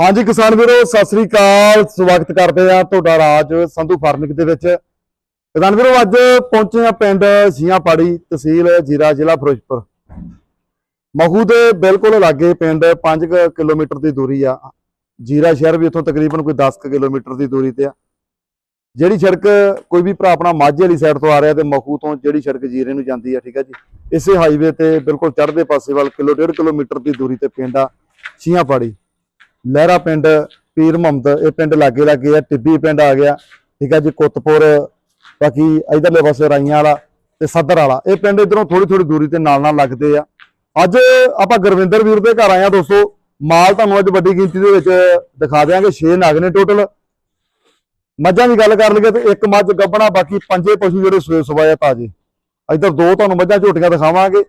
ਹਾਂਜੀ ਕਿਸਾਨ ਵੀਰੋ, ਸਤਿ ਸ੍ਰੀ ਅਕਾਲ। ਸਵਾਗਤ ਕਰਦੇ ਆ ਤੁਹਾਡਾ ਰਾਜ ਸੰਧੂ ਫਾਰਮਿੰਗ ਦੇ ਵਿੱਚ। ਕਿਸਾਨ ਵੀਰੋ, ਅੱਜ ਪਹੁੰਚੇ ਆ ਪਿੰਡ ਸੀਆਂਪਾੜੀ ਤਹਿਸੀਲ ਜੀਰਾ ਜ਼ਿਲ੍ਹਾ ਫਿਰੋਜ਼ਪੁਰ। ਮਹੂ ਦੇ ਬਿਲਕੁਲ ਲਾਗੇ ਪਿੰਡ 5 ਕਿਲੋਮੀਟਰ ਦੀ ਦੂਰੀ ਆ। ਜੀਰਾ ਸ਼ਹਿਰ ਵੀ ਇੱਥੋਂ ਤਕਰੀਬਨ ਕੋਈ 10 ਕੁ ਕਿਲੋਮੀਟਰ ਦੀ ਦੂਰੀ ਤੇ ਆ। ਜਿਹੜੀ ਸੜਕ ਕੋਈ ਵੀ ਭਰਾ ਆਪਣਾ ਮਾਝੇ ਵਾਲੀ ਸਾਈਡ ਤੋਂ ਆ ਰਿਹਾ ਤੇ ਮਹੂ ਤੋਂ ਜਿਹੜੀ ਸੜਕ ਜੀਰੇ ਨੂੰ ਜਾਂਦੀ ਆ, ਠੀਕ ਆ ਜੀ? ਇਸੇ ਹਾਈਵੇ ਤੇ ਬਿਲਕੁਲ ਚੜ੍ਹਦੇ ਪਾਸੇ ਵੱਲ ਕਿਲੋ ਡੇਢ ਕਿਲੋਮੀਟਰ ਦੀ ਦੂਰੀ ਤੇ ਪਿੰਡ ਆ ਸੀਆਂਪਾੜੀ ਲਹਿਰਾ ਪਿੰਡ, ਪੀਰ ਮੁਹੰਮਦ, ਇਹ ਪਿੰਡ ਲਾਗੇ ਲਾਗੇ ਆ, ਟਿੱਬੀ ਪਿੰਡ ਆ ਗਿਆ। ਠੀਕ ਹੈ ਜੀ, ਕੁੱਤਪੁਰ, ਬਾਕੀ ਇਧਰਲੇ ਪਾਸੇ ਰਾਈਆਂ ਵਾਲਾ ਤੇ ਸੱਦਰ ਵਾਲਾ। ਇਹ ਪਿੰਡ ਇਧਰੋਂ ਥੋੜੀ ਥੋੜੀ ਦੂਰੀ ਤੇ ਨਾਲ ਨਾਲ ਲੱਗਦੇ ਆ। ਅੱਜ ਆਪਾਂ ਗੁਰਵਿੰਦਰ ਵੀਰ ਦੇ ਘਰ ਆਏ ਆ ਦੋਸਤੋ। ਮਾਲ ਤੁਹਾਨੂੰ ਅੱਜ ਵੱਡੀ ਗਿਣਤੀ ਦੇ ਵਿੱਚ ਦਿਖਾ ਦਿਆਂਗੇ 6 ਨਗ ਨੇ ਟੋਟਲ ਮੱਝਾਂ ਦੀ ਗੱਲ ਕਰ ਲਈਏ ਤੇ ਇੱਕ ਮੱਝ ਗੱਬਣਾ ਬਾਕੀ ਪੰਜੇ ਪਸ਼ੂ ਜਿਹੜੇ ਸੂਏ ਸਵਾਇਆ ਤਾਜੇ। ਇਧਰ ਦੋ ਤੁਹਾਨੂੰ ਮੱਝਾਂ ਝੋਟੀਆਂ ਦਿਖਾਵਾਂਗੇ।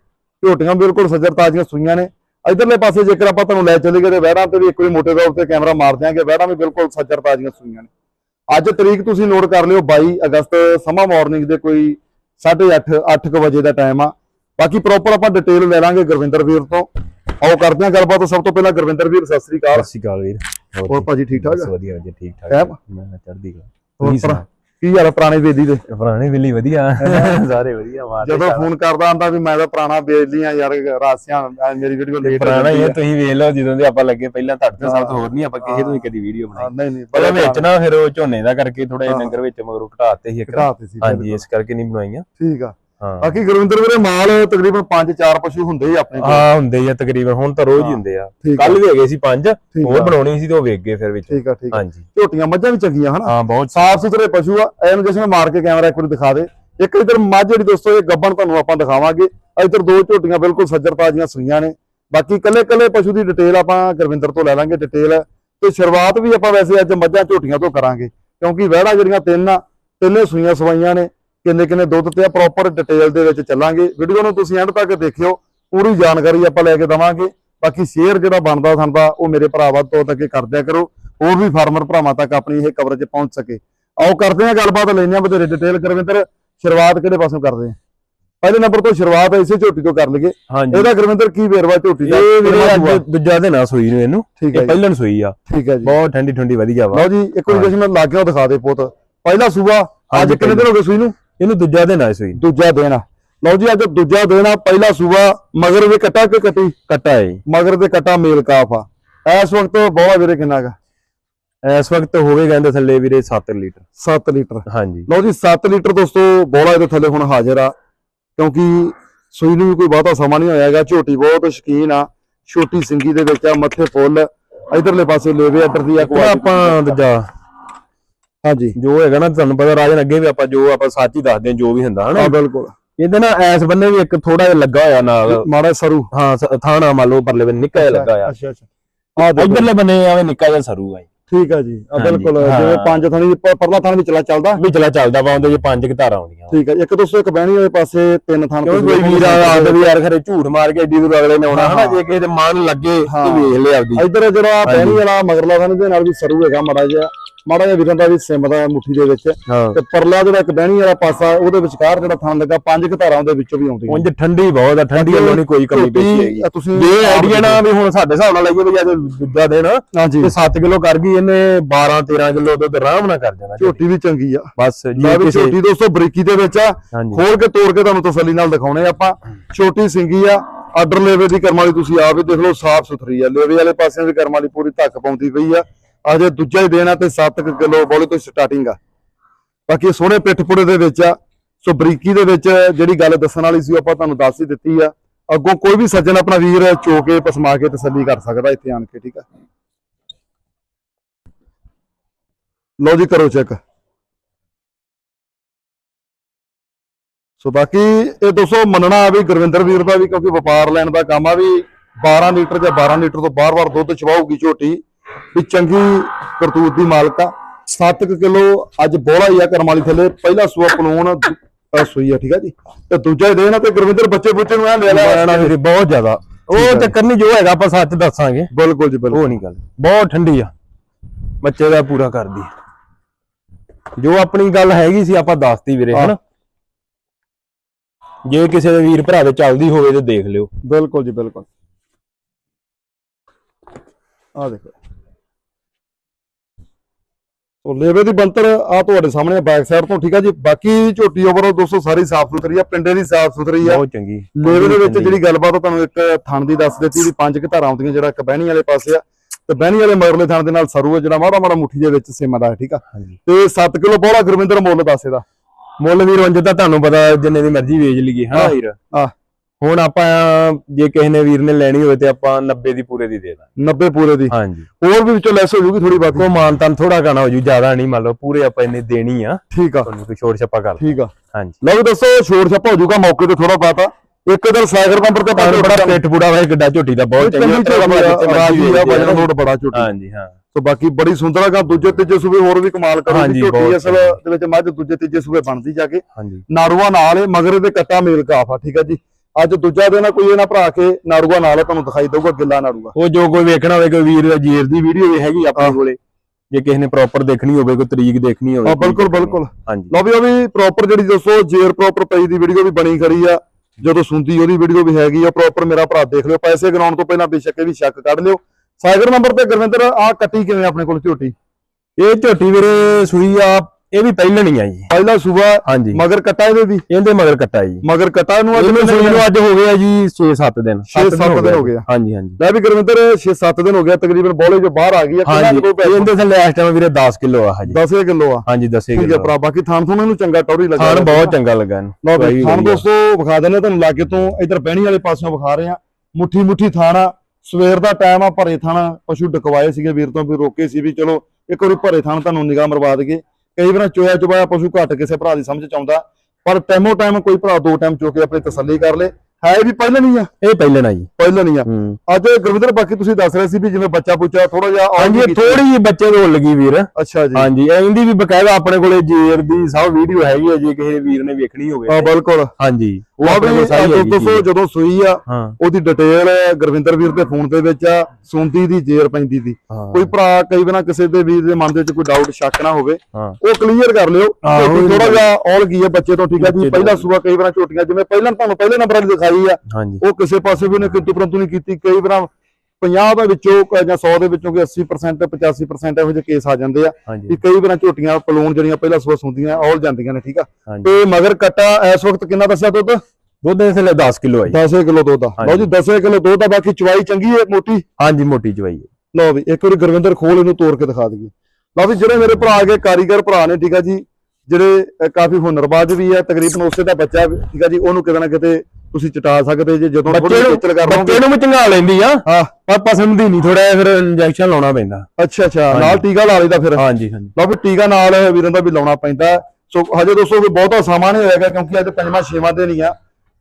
ਝੋਟੀਆਂ ਬਿਲਕੁਲ ਸੱਜਰ ਤਾਜ਼ੀਆਂ ਸੂਈਆਂ ਨੇ। ਇਧਰਲੇ ਪਾਸੇ ਜੇਕਰ ਆਪਾਂ ਤੁਹਾਨੂੰ ਲੈ ਚੱਲੀਏ ਤੇ ਵਹਿੜਾਂ ਤੇ ਵੀ ਇੱਕ ਵਾਰੀ ਮੋਟੇ ਤੌਰ ਤੇ ਕੈਮਰਾ ਮਾਰ ਦਿਆਂਗੇ। ਵਹਿੜਾਂ ਵੀ ਬਿਲਕੁਲ ਸੱਜਰ ਤਾਜ਼ੀਆਂ ਸੂਈਆਂ ਨੇ। ਅੱਜ ਤਰੀਕ ਤੁਸੀਂ ਨੋਟ ਕਰ ਲਿਓ 22 ਅਗਸਤ ਸਮਾਂ ਮਾਰਨਿੰਗ ਦੇ ਕੋਈ 8:30 8 ਵਜੇ ਦਾ ਟਾਈਮ ਆ। ਬਾਕੀ ਪ੍ਰੋਪਰ ਆਪਾਂ ਡਿਟੇਲ ਲੈ ਲਾਂਗੇ ਗੁਰਵਿੰਦਰ ਵੀਰ ਤੋਂ। ਆਓ ਕਰਦੇ ਹਾਂ ਗੱਲਬਾਤ। ਸਭ ਤੋਂ ਪਹਿਲਾਂ ਗੁਰਵਿੰਦਰ ਵੀਰ ਸਤਿ ਸ੍ਰੀ ਅਕਾਲ। ਸਤਿ ਸ਼੍ਰੀ ਅਕਾਲ ਵੀਰ। ਹੋਰ ਭਾਜੀ ਠੀਕ ਠਾਕ? ਵਧੀਆ ਵਧੀਆ ਠੀਕ ਠਾਕ? ਮੈਂ ਚੜ੍ਹਦੀ ਕਲਾ। ਹੋਰ ਕੀ ਯਾਰ ਪੁਰਾਣੇ ਵੇਦੀ ਦੇ? ਪੁਰਾਣੇ ਵੇਲੀ ਵਧੀਆ। ਸਾਰੇ ਵਧੀਆ ਮਾਰਦੇ ਜਦੋਂ। ਫੋਨ ਕਰਦਾ ਆਂਦਾ ਵੀ ਮੈਂ ਤਾਂ ਪੁਰਾਣਾ ਵੇਚਲੀ ਆ ਯਾਰ ਰਾਸਿਆਂ ਮੇਰੀ ਵੀਡੀਓ ਲੇਟ ਪੁਰਾਣਾ ਹੀ ਤੁਸੀਂ ਵੇਖ ਲਓ ਜਦੋਂ ਦੇ ਆਪਾਂ ਲੱਗੇ ਪਹਿਲਾਂ ਤੁਹਾਡੇ ਤੋਂ ਸਭ ਤੋਂ ਹੋਰ ਨਹੀਂ ਆਪਾਂ ਕਿਸੇ ਤੋਂ ਕਦੀ ਵੀਡੀਓ ਬਣਾਈ। ਨਹੀਂ ਨਹੀਂ ਪਹਿਲਾਂ ਵਿੱਚ ਨਾ ਫਿਰ ਉਹ ਝੋਨੇ ਦਾ ਕਰਕੇ ਥੋੜਾ ਜਿਹਾ ਹਾਂ। ਨੰਗਰ ਵਿੱਚ ਮਗਰੋਂ ਘਟਾਤੇ ਸੀ ਇੱਕ ਘਟਾਤੇ ਸੀ ਹਾਂਜੀ ਇਸ ਕਰਕੇ ਨਹੀਂ ਬਣਾਈਆਂ ਠੀਕ ਆ। ਬਾਕੀ ਗੁਰਵਿੰਦਰ ਵੀਰੇ ਮਾਲ ਤਕਰੀਬਨ 5-4 ਪਸ਼ੂ ਹੁੰਦੇ ਹੀ ਆਪਣੇ ਕੋਲ। ਹਾਂ ਹੁੰਦੇ ਆ ਤਕਰੀਬਨ ਹੁਣ ਤਾਂ ਰੋਜ਼ ਹੀ ਹੁੰਦੇ ਆ। ਕੱਲ ਵੀ ਹੈਗੇ ਸੀ ਪੰਜ ਠੀਕ ਹੋਰ ਆ। ਬਣਾਉਣੀ ਸੀ ਤੇ ਉਹ ਵੇਚ ਗਏ ਫਿਰ ਵਿੱਚ। ਠੀਕ ਆ ਠੀਕ ਆ। ਹਾਂਜੀ। ਝੋਟੀਆਂ ਮੱਝਾਂ ਵੀ ਚੰਗੀਆਂ ਹਨਾ? ਹਾਂ ਬਹੁਤ। ਸਾਫ਼ ਸੁਥਰੇ ਪਸ਼ੂ ਆ। ਐਨ ਜਿਵੇਂ ਮਾਰ ਕੇ ਕੈਮਰਾ ਇੱਕ ਵਾਰੀ ਦਿਖਾ ਦੇ। ਇੱਕ ਇਧਰ ਮੱਝ ਜਿਹੜੀ ਦੋਸਤੋ ਇਹ ਗੱਬਣ ਤੁਹਾਨੂੰ ਆਪਾਂ ਦਿਖਾਵਾਂਗੇ। ਇਧਰ ਦੋ ਝੋਟੀਆਂ ਬਿਲਕੁਲ ਸੱਜਰ ਤਾਜ਼ੀਆਂ ਸੂਈਆਂ ਨੇ। ਬਾਕੀ ਕੱਲੇ ਕੱਲੇ ਪਸ਼ੂ ਦੀ ਡਿਟੇਲ ਆਪਾਂ ਗੁਰਵਿੰਦਰ ਤੋਂ ਲੈ ਲਾਂਗੇ ਡਿਟੇਲ ਤੇ ਸ਼ੁਰੂਆਤ ਵੀ ਆਪਾਂ ਵੈਸੇ ਅੱਜ ਮੱਝਾਂ ਝੋਟੀਆਂ ਤੋਂ ਕਰਾਂਗੇ। ਕਿਉਂਕਿ ਵਹਿੜਾ ਜਿਹੜੀਆਂ ਤਿੰਨ ਆ ਤਿੰਨੇ ਸੂਈਆਂ ਸਵਾਈਆਂ ਨੇ। ਕਿੰਨੇ ਕਿੰਨੇ ਦੁੱਧ ਤੇ ਆ ਪ੍ਰੋਪਰ ਡਿਟੇਲ ਦੇ ਵਿੱਚ ਚੱਲਾਂਗੇ। ਵੀਡੀਓ ਨੂੰ ਤੁਸੀਂ ਐਂਡ ਤੱਕ ਦੇਖਿਓ ਪੂਰੀ ਜਾਣਕਾਰੀ ਆਪਾਂ ਲੈ ਕੇ ਦਵਾਂਗੇ। ਬਾਕੀ ਸ਼ੇਅਰ ਜਿਹੜਾ ਬਣਦਾ ਸੰਦਾ ਉਹ ਮੇਰੇ ਭਰਾ ਵੱਧ ਤੋਂ ਤੱਕ ਕਰ ਦਿਆ ਕਰੋ। ਹੋਰ ਵੀ ਫਾਰਮਰ ਭਰਾਵਾਂ ਤੱਕ ਆਪਣੀ ਇਹ ਕਵਰੇਜ ਪਹੁੰਚ ਸਕੇ। ਆਓ ਕਰਦੇ ਹਾਂ ਗੱਲਬਾਤ ਲੈਂਦੇ ਹਾਂ ਬਥੇਰੇ ਡਿਟੇਲ ਗੁਰਵਿੰਦਰ ਸ਼ੁਰੂਆਤ ਕਿਹੜੇ ਪਾਸੋਂ ਕਰਦੇ ਹਾਂ ਪਹਿਲੇ ਨੰਬਰ ਤੋਂ ਸ਼ੁਰੂਆਤ ਇਸੇ ਝੋਟੀ ਤੋਂ ਕਰ ਲਈਏ। ਇਹਦਾ ਗੁਰਵਿੰਦਰ ਕੀ ਵੇਰਵਾ ਝੋਟੀ ਦਾ? ਇਹ ਵੀਰੇ ਸੂਆ? ਦੂਜਾ ਦਿਨ ਆ ਸੂਈ ਨੂੰ ਇਹਨੂੰ। ਠੀਕ ਹੈ ਇਹ ਜੀ। ਪਹਿਲਣ ਸੂਈ ਆ। ਠੀਕ ਹੈ ਜੀ। ਬਹੁਤ ਠੰਡੀ ਠੰਡੀ ਵਧੀਆ ਵਾ। ਲਓ ਜੀ ਇੱਕ ਵਾਰੀ ਜਿਵੇਂ ਲਾਗਿਓ ਦਿਖਾ ਦੇ ਪੁੱਤ। ਪਹਿਲਾ ਸੂਬਾ ਅੱਜ ਕਿੰਨੇ ਦਿਨ ਹੋ ਗਏ ਸੂਈ ਨੂੰ? ਇਹਨੂੰ ਦੂਜਾ ਦਿਨ ਆ ਸੂਈ ਦੂਜਾ ਦਿਨ ਆ। ਲਓ ਜੀ ਅੱਜ ਦੂਜਾ ਦਿਨ ਆ ਪਹਿਲਾ ਸੂਬਾ ਮਗਰ ਦੇ ਕੱਟਾ ਕਿ ਕੱਟੀ? ਕੱਟਾ ਹੈ ਮਗਰ ਦੇ ਕੱਟਾ ਮੇਲ ਕਾਫ ਆ। ਇਸ ਵਕਤ ਬੋਲਾ ਵੀਰੇ ਕਿੰਨਾ ਗਾ ਇਸ ਵਕਤ ਹੋਵੇ ਕਹਿੰਦੇ ਥੱਲੇ ਵੀਰੇ 7 ਲੀਟਰ। 7 ਲੀਟਰ। ਹਾਂਜੀ। ਲਓ ਜੀ 7 ਲੀਟਰ ਦੋਸਤੋ ਬੋਲਾ ਇਹਦੇ ਥੱਲੇ ਹੁਣ ਹਾਜ਼ਰ ਆ। ਕਿਉਂਕਿ ਸੂਈ ਨੂੰ ਵੀ ਕੋਈ ਬਹੁਤਾ ਸਮਾਂ ਨਹੀਂ ਹੋਇਆਗਾ ਝੋਟੀ ਬਹੁਤ ਸ਼ਕੀਨ ਆ। ਛੋਟੀ ਸਿੰਗੀ ਦੇ ਵਿੱਚ ਆ ਮੱਥੇ ਫੁੱਲ। ਇਧਰਲੇ ਪਾਸੇ ਲੇਵੇ ਇੱਧਰ ਦੀ ਆ ਆਪਾਂ ਦੂਜਾ ਹਾਂਜੀ। ਜੋ ਹੈਗਾ ਨਾ ਤੁਹਾਨੂੰ ਪਤਾ ਰਾਜਨ ਅੱਗੇ ਵੀ ਆਪਾਂ ਜੋ ਆਪਾਂ ਸੱਚ ਹੀ ਦੱਸਦੇ ਹਾਂ ਜੋ ਵੀ ਹੁੰਦਾ ਹਨਾ? ਬਿਲਕੁਲ। ਇਹਦੇ ਨਾਲ ਐਸ ਬੰਨੇ ਵੀ ਇੱਕ ਥੋੜਾ ਜਿਹਾ ਲੱਗਾ ਹੋਇਆ ਨਾਲ। ਮਾੜਾ ਸਰੂ। ਹਾਂ ਥਾਣਾ ਮੰਨ ਲਓ ਪਰਲੇ ਬੰਨੇ ਨਿੱਕਾ ਜਿਹਾ ਲੱਗਾ ਹੋਇਆ। ਅੱਛਾ ਅੱਛਾ ਆ ਇਧਰਲੇ ਬੰਨੇ ਐਵੇਂ ਨਿੱਕਾ ਜਿਹਾ ਸਰੂ ਆ ਠੀਕ ਆ ਜੀ। ਆ ਬਿਲਕੁਲ। ਜਿਵੇਂ ਪੰਜ ਥਣੀ ਪਰਲਾ ਥਣ ਵੀ ਚਲਾ ਚੱਲਦਾ। ਵੀ ਚਲਾ ਚੱਲਦਾ ਵਾ ਉਹਦੇ ਜੇ ਪੰਜ ਘਤਾਰਾਂ ਆਉਂਦੀਆਂ। ਠੀਕ ਆ ਇੱਕ ਦੋਸਤੋ ਇੱਕ ਬਹਿਣੀ ਵਾਲੇ ਪਾਸੇ ਤਿੰਨ ਥਣ ਤੁਸੀਂ ਕੋਈ ਵੀਰ ਆਦ ਵੀ ਯਾਰ ਖਰੇ ਝੂਠ ਮਾਰ ਕੇ ਏਡੀ ਦੂਰ ਅਗਲੇ ਨੇ ਆਉਣਾ ਹਨਾ। ਜੇ ਕਿਸੇ ਦੇ ਮਨ ਲੱਗੇ। ਤੇ ਵੇਖ ਲਿਆ ਆਪਦੀ। ਇੱਧਰ ਜਿਹੜਾ ਬਹਿਣੀ ਵਾਲਾ ਮਗਰਲਾ ਥਣ ਦੇ ਨਾਲ ਵੀ ਸਰੂ ਹੈਗਾ ਮਾੜਾ ਜਿਹਾ। ਮਾੜਾ ਜਿਹਾ ਵੀਰਾਂ ਦਾ ਵੀ ਸਿਮ ਦਾ ਮੁੱਠੀ ਦੇ ਵਿੱਚ। ਤੇ ਪਰਲਾ ਜਿਹੜਾ ਇੱਕ ਬਹਿਣੀ ਵਾਲਾ ਪਾਸਾ ਉਹਦੇ ਵਿਚਕਾਰ ਜਿਹੜਾ ਥਣ ਲੱਗਾ ਪੰਜ ਘਤਾਰਾਂ ਉਹਦੇ ਵਿੱਚੋਂ ਵੀ ਆਉਂਦੀਆਂ ਉਂਝ ਠੰਡੀ ਬਹੁਤ ਆ ਠੰਡੀ ਵੱਲੋਂ ਨਹੀਂ ਕੋਈ ਕਮੀ ਪੇਸ਼ੀ ਹੈਗੀ। ਤੁਸੀਂ ਜੇ ਆਈਡੀਆ ਨਾ ਵੀ ਹੁਣ ਸਾਡੇ ਹਿਸਾਬ ਨਾਲ ਲਈਏ ਵੀ ਅੱਜ ਦੂਜਾ ਦਿਨ ਤੇ 7 ਕਿਲੋ ਕਰ ਗਈ ਇਹਨੇ 12 13 ਕਿਲੋ ਦੁੱਧ ਆਰਾਮ ਨਾਲ ਕਰ ਜਾਣਾ ਝੋਟੀ ਵੀ ਚੰਗੀ ਆ। ਬਸ ਜੀ ਝੋਟੀ ਦੋਸਤੋ ਬਰੀਕੀ ਦੇ ਵਿੱਚ ਆ। ਖੋਲ ਕੇ ਤੋੜ ਕੇ ਤੁਹਾਨੂੰ ਤਸੱਲੀ ਨਾਲ ਦਿਖਾਉਣੇ ਆਪਾਂ। ਛੋਟੀ ਸਿੰਗੀ ਆ। ਆਰਡਰ ਲੇਵੇ ਦੀ ਕਰਮ ਵਾਲੀ ਤੁਸੀਂ ਆਪ ਹੀ ਦੇਖ ਲਓ ਸਾਫ਼ ਸੁਥਰੀ ਆ। ਲੇਵੇ ਵਾਲੇ ਪਾਸਿਆਂ ਦੀ ਕਰਮ ਵਾਲੀ ਪੂਰੀ ਧੱਕ ਪਾਉਂਦੀ ਪਈ ਆ। ਅਜੇ ਦੂਜਾ ਹੀ ਦੇਣਾ ਤੇ 7 ਕਿਲੋ ਬੋਲੇ ਤੋਂ ਸਟਾਰਟਿੰਗ ਆ। ਬਾਕੀ ਸੋਹਣੇ ਪਿੱਠ ਪੁੜੇ ਦੇ ਵਿੱਚ ਆ। ਸੋ ਬਰੀਕੀ ਦੇ ਵਿੱਚ ਜਿਹੜੀ ਗੱਲ ਦੱਸਣ ਵਾਲੀ ਸੀ ਉਹ ਆਪਾਂ ਤੁਹਾਨੂੰ ਦੱਸ ਹੀ ਦਿੱਤੀ ਆ। ਅੱਗੋਂ ਕੋਈ ਵੀ ਸੱਜਣ ਆਪਣਾ ਵੀਰ ਚੋ ਕੇ ਪਸਮਾ ਕੇ ਤਸੱਲੀ ਕਰ ਸਕਦਾ ਇੱਥੇ ਆਣ ਕੇ, ਠੀਕ ਆ? ਲਓ ਜੀ, ਕਰੋ ਚੈੱਕ ਸੋ ਬਾਕੀ ਇਹ ਦੋਸਤੋ ਮੰਨਣਾ ਆ ਵੀ ਗੁਰਵਿੰਦਰ ਵੀਰ ਦਾ ਵੀ ਕਿਉਂਕਿ ਵਪਾਰ ਲੈਣ ਦਾ ਕੰਮ ਆ ਵੀ 12 ਲੀਟਰ ਜਾਂ 12 ਲੀਟਰ ਤੋਂ ਬਾਰ-ਬਾਰ ਦੁੱਧ ਚਵਾਉਗੀ ਝੋਟੀ। ਵੀ ਚੰਗੀ ਕਰਤੂਤ ਦੀ ਮਾਲਕ ਆ। 7 ਕਿਲੋ ਅੱਜ ਬੋਲਾ ਹੀ ਆ ਕਰਮ ਵਾਲੀ ਥੱਲੇ। ਪਹਿਲਾ ਸੂਆ ਪਲੂਣ ਸੂਈ ਆ ਠੀਕ ਆ ਜੀ। ਤੇ ਦੂਜਾ ਦੇਣਾ ਤੇ ਗੁਰਵਿੰਦਰ ਬੱਚੇ ਬੁੱਚੇ ਨੂੰ ਐ ਲੈ ਲੈਣਾ ਵੀਰੇ ਬਹੁਤ ਜ਼ਿਆਦਾ। ਉਹ ਚੱਕਰ ਨਹੀਂ ਜੋ ਹੈਗਾ ਆਪਾਂ ਸੱਚ ਦੱਸਾਂਗੇ। ਬਿਲਕੁਲ ਜੀ ਬਿਲਕੁਲ। ਉਹ ਨਹੀਂ ਗੱਲ। ਬਹੁਤ ਠੰਡੀ ਆ। ਬੱਚੇ ਦਾ ਪੂਰਾ ਕਰਦੀ। ਜੋ ਆਪਣੀ ਗੱਲ ਹੈਗੀ ਸੀ ਆਪਾਂ ਦੱਸਤੀ ਵੀਰੇ। ਹਨਾ? ਜੇ ਕਿਸੇ ਦੇ ਵੀਰ ਭਰਾ ਦੇ ਚੱਲਦੀ ਹੋਵੇ ਤੇ ਦੇਖ ਲਿਓ। ਬਿਲਕੁਲ ਜੀ ਬਿਲਕੁਲ। ਆ ਦੇਖੋ। ਸੋ ਲੇਵੇ ਦੀ ਬੰਤਰ ਆ ਤੁਹਾਡੇ ਸਾਹਮਣੇ ਬੈਕ ਸਾਈਡ ਤੋਂ ਠੀਕ ਆ ਜੀ? ਬਾਕੀ ਝੋਟੀ ਓਵਰਆਲ ਦੋਸਤੋ ਸਾਰੀ ਸਾਫ਼ ਸੁਥਰੀ ਆ ਪਿੰਡੇ ਦੀ ਸਾਫ਼ ਸੁਥਰੀ ਆ। ਬਹੁਤ ਚੰਗੀ। ਲੇਵੇ ਦੇ ਵਿੱਚ ਜਿਹੜੀ ਗੱਲਬਾਤ ਆ ਤੁਹਾਨੂੰ ਇੱਕ ਥਣ ਦੀ ਦੱਸ ਦਿੱਤੀ ਵੀ ਪੰਜ ਘਟਾਰਾਂ ਆਉਂਦੀਆਂ ਜਿਹੜਾ ਇੱਕ ਬਹਿਣੀ ਵਾਲੇ ਪਾਸੇ ਆ। ਤੇ ਬਹਿਣੀ ਵਾਲੇ ਮਗਰਲੇ ਥਣ ਦੇ ਨਾਲ ਸਰੂ ਆ ਜਿਹੜਾ ਮਾੜਾ ਮਾੜਾ ਮੁੱਠੀ ਦੇ ਵਿੱਚ ਸੇਮਾ ਦਾ ਠੀਕ ਆ। ਤੇ 7 ਕਿਲੋ ਬੋਲਾ ਗੁਰਵਿੰਦਰ ਮੁੱਲ ਦੱਸ ਇਹਦਾ। ਮੁੱਲ ਵੀਰ ਉਂਝ ਤਾਂ ਤੁਹਾਨੂੰ ਪਤਾ ਜਿੰਨੇ ਦੀ ਮਰਜ਼ੀ ਵੇਚ ਲਈਏ ਹਾਂ ਆਹ, ਵੀਰ? ਆਹ। ਹੁਣ ਆਪਾਂ ਜੇ ਕਿਸੇ ਨੇ ਵੀਰ ਨੇ ਲੈਣੀ ਹੋਵੇ ਤੇ ਆਪਾਂ 90 ਦੀ ਪੂਰੇ ਦੀ ਦੇ ਦਾਂਗੇ। 90 ਪੂਰੇ ਦੀ? ਹਾਂਜੀ। ਹੋਰ ਵੀ ਵਿੱਚੋਂ ਲੈਸ ਹੋ ਜੂਗੀ ਥੋੜੀ ਬਾਤ ਕੋ ਮਾਨਤਨ ਥੋੜਾ ਘਣਾ ਹੋ ਜੂ ਜ਼ਿਆਦਾ ਨਹੀਂ ਮੰਨ ਲਓ ਪੂਰੇ ਆਪਾਂ ਇੰਨੇ ਦੇਣੀ ਆ। ਠੀਕ ਆ। ਤੁਹਾਨੂੰ ਕੋਈ ਛੋੜ ਛੱਪਾ ਕਰ ਠੀਕ ਆ। ਹਾਂਜੀ। ਲਓ ਦੱਸੋ ਛੋੜ ਛਾਪਾ ਹੋ ਜੂਗਾ ਮੌਕੇ ਤੇ ਥੋੜਾ ਬਾਤ ਆ ਇੱਕ ਇਧਰ ਸਾਈਕਲ ਨੰਬਰ ਤੇ ਪਰ ਬੜਾ ਪੇਟ ਪੂੜਾ ਵਾ ਗੱਡਾ ਝੋਟੀ ਦਾ ਬਹੁਤ ਚੰਗੀ ਰਾਜੀ ਆ ਵਜਨ ਲੋਡ ਬੜਾ ਝੋਟੀ। ਹਾਂਜੀ ਹਾਂ। ਸੋ ਬਾਕੀ ਬੜੀ ਸੁੰਦਰ ਹੈਗਾ ਦੂਜੇ ਤੀਜੇ ਸੂਬੇ ਹੋਰ ਵੀ ਕਮਾਲ ਕਰੂਗੀ ਝੋਟੀ ਅਸਲ ਦੇ ਵਿੱਚ ਮੱਝ ਦੂਜੇ ਤੀਜੇ ਸੂਬੇ ਬਣਦੀ ਜਾ ਕੇ। ਨਾੜੂਆ ਨਾਲ ਮਗਰ ਇਹਦੇ ਕੱਟਾ ਮੇਲ ਕਾਫ ਆ ਠੀਕ ਆ ਜੀ? ਅੱਜ ਦੂਜਾ ਦਿਨ ਕੋਈ ਇਹ ਨਾ ਭਰਾ ਕੇ ਨਾੜੂਆ ਨਾਲ ਤੁਹਾਨੂੰ ਦਿਖਾਈ ਦਊਗਾ ਗਿੱਲਾ ਨਾੜੂਆ। ਉਹ ਜੋ ਕੋਈ ਵੇਖਣਾ ਹੋਵੇ ਕੋਈ ਵੀਰ ਦਾ ਜੀਰ ਦੀ ਵੀਡੀਓ ਵੀ ਹੈਗੀ ਆਪਣੇ ਕੋਲੇ। ਜੇ ਕਿਸੇ ਨੇ ਪ੍ਰੋਪਰ ਦੇਖਣੀ ਹੋਵੇ ਕੋਈ ਤਰੀਕ ਦੇਖਣੀ ਹੋਵੇ। ਹਾਂ ਬਿਲਕੁਲ ਬਿਲਕੁਲ। ਹਾਂਜੀ। ਲਓ ਵੀ ਉਹ ਵੀ ਪ੍ਰੋਪਰ ਜਿਹੜੀ ਦੱਸੋ ਜੇਰ ਪ੍ਰੋਪਰ ਪਈ ਦੀ ਵੀਡੀਓ ਵੀ ਬਣੀ ਖੜੀ ਆ। ਜਦੋਂ ਸੁਣਦੀ ਉਹਦੀ ਵੀਡੀਓ ਵੀ ਹੈਗੀ ਆ ਪ੍ਰੋਪਰ ਮੇਰਾ ਭਰਾ ਦੇਖ ਲਿਓ। ਪੈਸੇ ਗਰਾਉਣ ਤੋਂ ਪਹਿਲਾਂ ਬੇਸ਼ੱਕ ਇਹ ਵੀ ਸ਼ੱਕ ਕੱਢ ਲਿਓ। ਸਾਈਕਲ ਨੰਬਰ ਤੇ ਗੁਰਵਿੰਦਰ ਆ ਕੱਟੀ ਕਿਵੇਂ ਆਪਣੇ ਕੋਲ ਝੋਟੀ? ਇਹ ਝੋਟੀ ਵੀਰੇ ਸੂਈ ਆ ਇਹ ਵੀ ਪਹਿਲਾਂ ਨਹੀਂ ਆ ਜੀ ਪਹਿਲਾ ਸੂਬਾ ਹਾਂਜੀ। ਮਗਰ ਕੱਟਾ ਇਹਦੇ ਵੀ ਇਹਦੇ ਮਗਰ ਕੱਟਾ ਜੀ। ਮਗਰ ਕੱਟਾ ਇਹਨੂੰ ਅੱਜ ਇਹਨੂੰ ਸੂਈ ਨੂੰ ਅੱਜ ਹੋ ਗਿਆ ਜੀ 6-7 ਦਿਨ। ਛੇ ਸੱਤ ਸੱਤ ਦਿਨ ਹੋ ਗਏ ਆ। ਹਾਂਜੀ ਹਾਂਜੀ। ਲੈ ਵੀ ਗੁਰਵਿੰਦਰ 6-7 ਦਿਨ ਹੋ ਗਿਆ ਤਕਰੀਬਨ ਬੋਲੇ ਜੋ ਬਾਹਰ ਆ ਗਈ ਆ ਕਿੰਨਾ ਕੁ ਇਹਦੇ ਥੱਲੇ ਇਸ ਟਾਈਮ ਵੀਰੇ 10 ਕਿਲੋ ਆ ਹਜੇ। 10 ਕਿਲੋ ਆ? 'ਹਾਂਜੀ 10 ਠੀਕ ਹੈ ਕਿਲੋ ਭਰਾ ਬਾਕੀ ਥਾਨ ਥੂਨ ਇਹਨੂੰ ਚੰਗਾ ਟੌਰੀ ਲੱਗਾ ਖਾਣ ਬਹੁਤ ਚੰਗਾ ਲੱਗਾ ਇਹਨੂੰ। ਲਓ ਵੀ ਵਧੀਆ। ਦੋਸਤੋ ਵਿਖਾ ਦਿੰਦੇ ਤੁਹਾਨੂੰ ਲਾਗੇ ਤੋਂ ਇਧਰ ਬਹਿਣੀ ਵਾਲੇ ਪਾਸਿਓਂ ਵਿਖਾ ਰਹੇ ਆ ਮੁੱਠੀ ਮੁੱਠੀ ਥਾਣਾ ਸਵੇਰ ਦਾ ਟਾਈਮ ਆ ਭਰੇ ਥਾਣਾ ਪਸ਼ੂ ਡਕਵਾਏ ਸੀਗੇ ਵੀਰ ਤੋਂ ਵੀ ਰੋਕੇ ਸੀ ਵੀ ਚਲੋ ਇੱਕ ਵਾਰੀ ਭਰੇ ਥਾਣ ਤੁਹਾਨੂੰ ਨਿਗਾਹ ਮਰਵਾ ਦਈਏ। ਕਈ ਵਾਰ ਚੋਇਆ ਚੁਬਾਇਆ ਪਸ਼ੂ ਘੱਟ ਕਿਸੇ ਭਰਾ ਦੀ ਸਮਝ ਚ ਆਉਂਦਾ ਪਰ ਟਾਈਮੋ ਟਾਈਮ ਕੋਈ ਭਰਾ ਦੋ ਟਾਈਮ ਚੋ ਕੇ ਆਪਣੀ ਤਸੱਲੀ ਕਰ ਲੇ। ਹੈ ਵੀ ਪਹਿਲਾਂ ਨਹੀਂ ਆ? ਇਹ ਪਹਿਲਾਂ ਜੀ। ਪਹਿਲਾਂ ਨਹੀਂ ਆ ਅੱਜ ਗੁਰਵਿੰਦਰ ਬਾਕੀ ਤੁਸੀਂ ਦੱਸ ਰਹੇ ਸੀ ਵੀ ਜਿਵੇਂ ਬੱਚਾ ਪੁੱਛਾ ਥੋੜਾ ਜਿਹਾ ਹਾਂਜੀ। ਥੋੜੀ ਜਿਹੀ ਬੱਚੇ ਨੂੰ ਉੱਲ ਗਈ ਵੀਰ। ਅੱਛਾ ਜੀ। ਹਾਂਜੀ ਇਹਦੀ ਵੀ ਬਕਾਇਦਾ ਆਪਣੇ ਕੋਲੇ ਜੇਰ ਦੀ ਸਭ ਵੀਡੀਓ ਹੈਗੀ ਹੈ ਜੇ ਕਿਸੇ ਵੀਰ ਨੇ ਵੇਖਣੀ ਹੋਵੇ। ਹਾਂ ਬਿਲਕੁਲ। ਹਾਂਜੀ। ਉਹ ਉਹ ਆਪਣੇ ਕੋਲ ਸਾਰੀ ਵੀ ਹੈਗੀ ਦੋਸਤੋ ਚੀਜ਼। ਜਦੋਂ ਸੂਈ ਆ ਹਾਂ। ਉਹਦੀ ਡਿਟੇਲ ਗੁਰਵਿੰਦਰ ਵੀਰ ਦੇ ਫੋਨ ਦੇ ਵਿੱਚ ਆ ਸੁੰਦੀ ਦੀ ਜੇਰ ਪੈਂਦੀ ਦੀ ਹਾਂ। ਕੋਈ ਭਰਾ ਕਈ ਵਾਰ ਕਿਸੇ ਦੇ ਵੀਰ ਦੇ ਮਨ ਦੇ ਵਿੱਚ ਕੋਈ ਡਾਊਟ ਸ਼ੱਕ ਨਾ ਹੋਵੇ ਉਹ ਕਲੀਅਰ ਕਰ ਲਿਓ। ਥੋੜਾ ਜਿਹਾ ਔਲ ਬੱਚੇ ਤੋਂ ਠੀਕ ਹੈ ਜੀ। ਪਹਿਲਾ। ਸੂਆ ਕਈ ਵਾਰ ਝੋਟੀਆਂ ਜਿਵੇਂ ਪਹਿਲਾਂ ਤੁਹਾਨੂੰ ਪਹਿਲੇ ਨੰਬਰ ਵਾਲੀ ਦਿਖਾਈ ਆ। ਉਹ ਕਿਸੇ ਪਾਸੇ ਵੀ ਉਹਨੇ ਕਿੰਤੂ ਪਰੰਤੂ ਨਹੀਂ ਕੀਤੀ ਕਈ ਵਾਰ 50 ਦੇ ਵਿੱਚੋਂ ਕ- ਜਾਂ 100 ਦੇ ਵਿੱਚੋਂ ਕੋਈ 80% 85% ਇਹੋ ਜਿਹੇ ਕੇਸ ਆ ਜਾਂਦੇ ਆ ਵੀ ਕਈ ਵਾਰ ਝੋਟੀਆਂ ਪਲੂਣ ਜਿਹੜੀਆਂ ਪਹਿਲਾਂ ਸੂਆ ਸੁੰਦੀਆਂ ਔਲ ਜਾਂਦੀਆਂ ਨੇ ਠੀਕ ਆ? ਤੇ ਮਗਰ ਕੱਟਾ ਇਸ ਵਕਤ ਕਿੰਨਾ ਦੱਸਿਆ ਦੁੱਧ? ਦੁੱਧ ਦੇ ਥੱਲੇ 10 ਕਿਲੋ ਜੀ। 10 ਕਿਲੋ ਦੁੱਧ ਆ। ਲਓ ਜੀ 10 ਕਿਲੋ ਦੁੱਧ ਆ ਬਾਕੀ ਚਵਾਈ ਚੰਗੀ ਹੈ ਮੋਟੀ? ਹਾਂਜੀ ਮੋਟੀ ਚਵਾਈ ਹੈ। ਲਓ ਵੀ ਇੱਕ ਵਾਰੀ ਗੁਰਵਿੰਦਰ ਖੋਲ ਇਹਨੂੰ ਤੋੜ ਕੇ ਦਿਖਾ ਦਈਏ। ਲਓ ਵੀ ਜਿਹੜੇ ਮੇਰੇ ਭਰਾ ਅਗੇ ਕਾਰੀਗਰ ਭਰਾ ਨੇ ਠੀਕ ਆ ਜੀ ਜਿਹੜੇ ਕਾਫੀ ਹੁਨਰਬਾਜ਼ ਵੀ ਆ ਤਕਰੀਬਨ ਉਸੇ ਦਾ ਬੱਚਾ ਠੀਕ ਆ ਜੀ ਉਹਨੂੰ ਕਿਤੇ ਨਾ ਕਿਤੇ ਤੁਸੀਂ ਚਟਾ ਸਕਦੇ ਜੇ ਜਦੋਂ ਬੱਚੇ ਨੂੰ ਬੱਚੇ ਨੂੰ ਵੀ ਚੰਗਾ ਲੈਂਦੀ ਆ ਹਾਂ। ਪਰ ਪਸੰਦ ਹੀ ਨਹੀਂ ਥੋੜਾ ਜਿਹਾ ਫਿਰ ਇੰਜੈਕਸ਼ਨ ਲਾਉਣਾ ਪੈਂਦਾ। ਅੱਛਾ ਅੱਛਾ। ਨਾਲ ਟੀਕਾ ਲਾ ਲਈਦਾ ਫਿਰ। ਹਾਂਜੀ ਹਾਂਜੀ। ਲਓ ਟੀਕਾ ਨਾਲ ਵੀਰਾਂ ਦਾ ਵੀ ਲਾਉਣਾ ਪੈਂਦਾ। ਸੋ ਹਜੇ ਦੋਸਤੋ ਵੀ ਬਹੁਤਾ ਸਮਾਂ ਨਹੀਂ ਹੋਏਗਾ ਕਿਉਂਕਿ ਅੱਜ ਪੰਜਵਾਂ ਛੇਵਾਂ ਦਿਨ ਹੀ ਆ।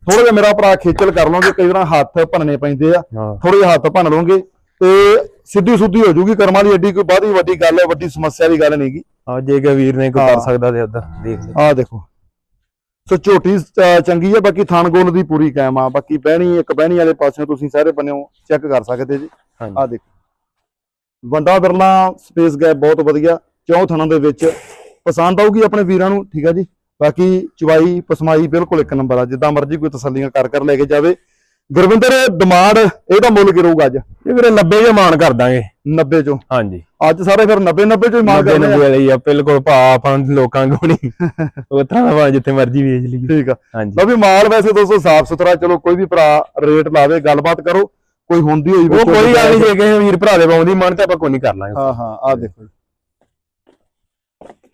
ਥੋੜਾ ਜਿਹਾ ਮੇਰਾ ਭਰਾ ਖੇਚਲ ਕਰ ਲਓਗੇ ਕਈ ਵਾਰ ਹੱਥ ਭੰਨਣੇ ਪੈਂਦੇ ਆ। ਹਾਂ। ਥੋੜੇ ਜਿਹਾ ਹੱਥ ਭੰਨ ਲਓਗੇ ਤੇ ਸਿੱਧੀ ਸੁੱਧੀ ਹੋ ਜੂਗੀ ਕਰਮਾਂ ਦੀ ਐਡੀ ਕੋਈ ਬਾਹਲੀ ਵੱਡੀ ਗੱਲ ਹੈ ਵੱਡੀ ਸਮੱਸਿਆ ਦੀ ਗੱਲ ਨਹੀਂਗੀ ਆ ਜੇ ਵੀਰ ਨੇ ਕੋਈ ਹਾਂ। ਕਰ ਸਕਦਾ ਤੇ ਉਧਰ ਦੇਖ ਲੈ ਆਹ ਦੇਖੋ। ਸੋ ਝੋਟੀ ਚੰਗੀ ਹੈ ਬਾਕੀ ਥਣ ਗੋਲ ਦੀ ਪੂਰੀ ਕਾਇਮ ਆ। ਬਾਕੀ ਬਹਿਣੀ ਇੱਕ ਬਹਿਣੀ ਵਾਲੇ ਪਾਸਿਓਂ ਤੁਸੀਂ ਸਾਰੇ ਬੰਨਿਓ ਚੈੱਕ ਕਰ ਸਕਦੇ ਜੀ। ਆਹ ਦੇਖੋ। ਵੰਡਾ ਬਿਰਲਾ ਸਪੇਸ ਗੈਪ ਬਹੁਤ ਵਧੀਆ। ਚੌਂ ਥਣਾਂ ਦੇ ਵਿੱਚ ਪਸੰਦ ਆਊਗੀ ਆਪਣੇ ਵੀਰਾਂ ਨੂੰ ਠੀਕ ਆ ਜੀ। ਬਾਕੀ ਚਵਾਈ ਪਸਮਾਈ ਬਿਲਕੁਲ ਇੱਕ ਨੰਬਰ ਆ। ਜਿੱਦਾਂ ਮਰਜ਼ੀ ਕੋਈ ਤਸੱਲੀਆਂ ਕਰ ਕਰ ਲੈ ਕੇ ਜਾਵੇ। ਗੁਰਵਿੰਦਰ ਡਿਮਾਂਡ ਇਹਦਾ ਮੁੱਲ ਕੀ ਰਹੂਗਾ ਅੱਜ? ਇਹ ਵੀਰੇ 90 ਜੇ ਮਾਨ ਕਰ ਦਾਂਗੇ। 90 ਚੋਂ? ਹਾਂਜੀ। ਅੱਜ ਸਾਰੇ ਫਿਰ 90 90 ਚੋਂ ਹੀ 90 ਕਰਦੇ ਆ? ਵਾਲੀ ਆ ਬਿਲਕੁਲ ਭਾ ਆਪਾਂ ਲੋਕਾਂ ਕੋਲ ਨਹੀਂ ਉਹ ਤਰ੍ਹਾਂ ਦਾ ਜਿੱਥੇ ਮਰਜ਼ੀ ਵੇਚ ਲਈ ਠੀਕ ਆ। ਹਾਂਜੀ। ਲਓ ਵੀ ਮਾਲ ਵੈਸੇ ਦੋਸਤੋ ਸਾਫ਼ ਸੁਥਰਾ ਚਲੋ ਕੋਈ ਵੀ ਭਰਾ ਰੇਟ ਲਾਵੇ ਗੱਲਬਾਤ ਕਰੋ। ਕੋਈ ਹੁੰਦੀ ਹੋਈ ਉਹ ਕੋਈ ਗੱਲ ਨਹੀਂ ਜੇ ਕਿਸੇ ਵੀਰ ਭਰਾ ਦੇ ਪਾਉਂਦੀ ਮਨ ਤੇ ਆਪਾਂ ਕੋਈ ਨਹੀਂ ਕਰ ਲਾਂਗੇ। ਹਾਂ ਹਾਂ ਆ ਦੇਖੋ।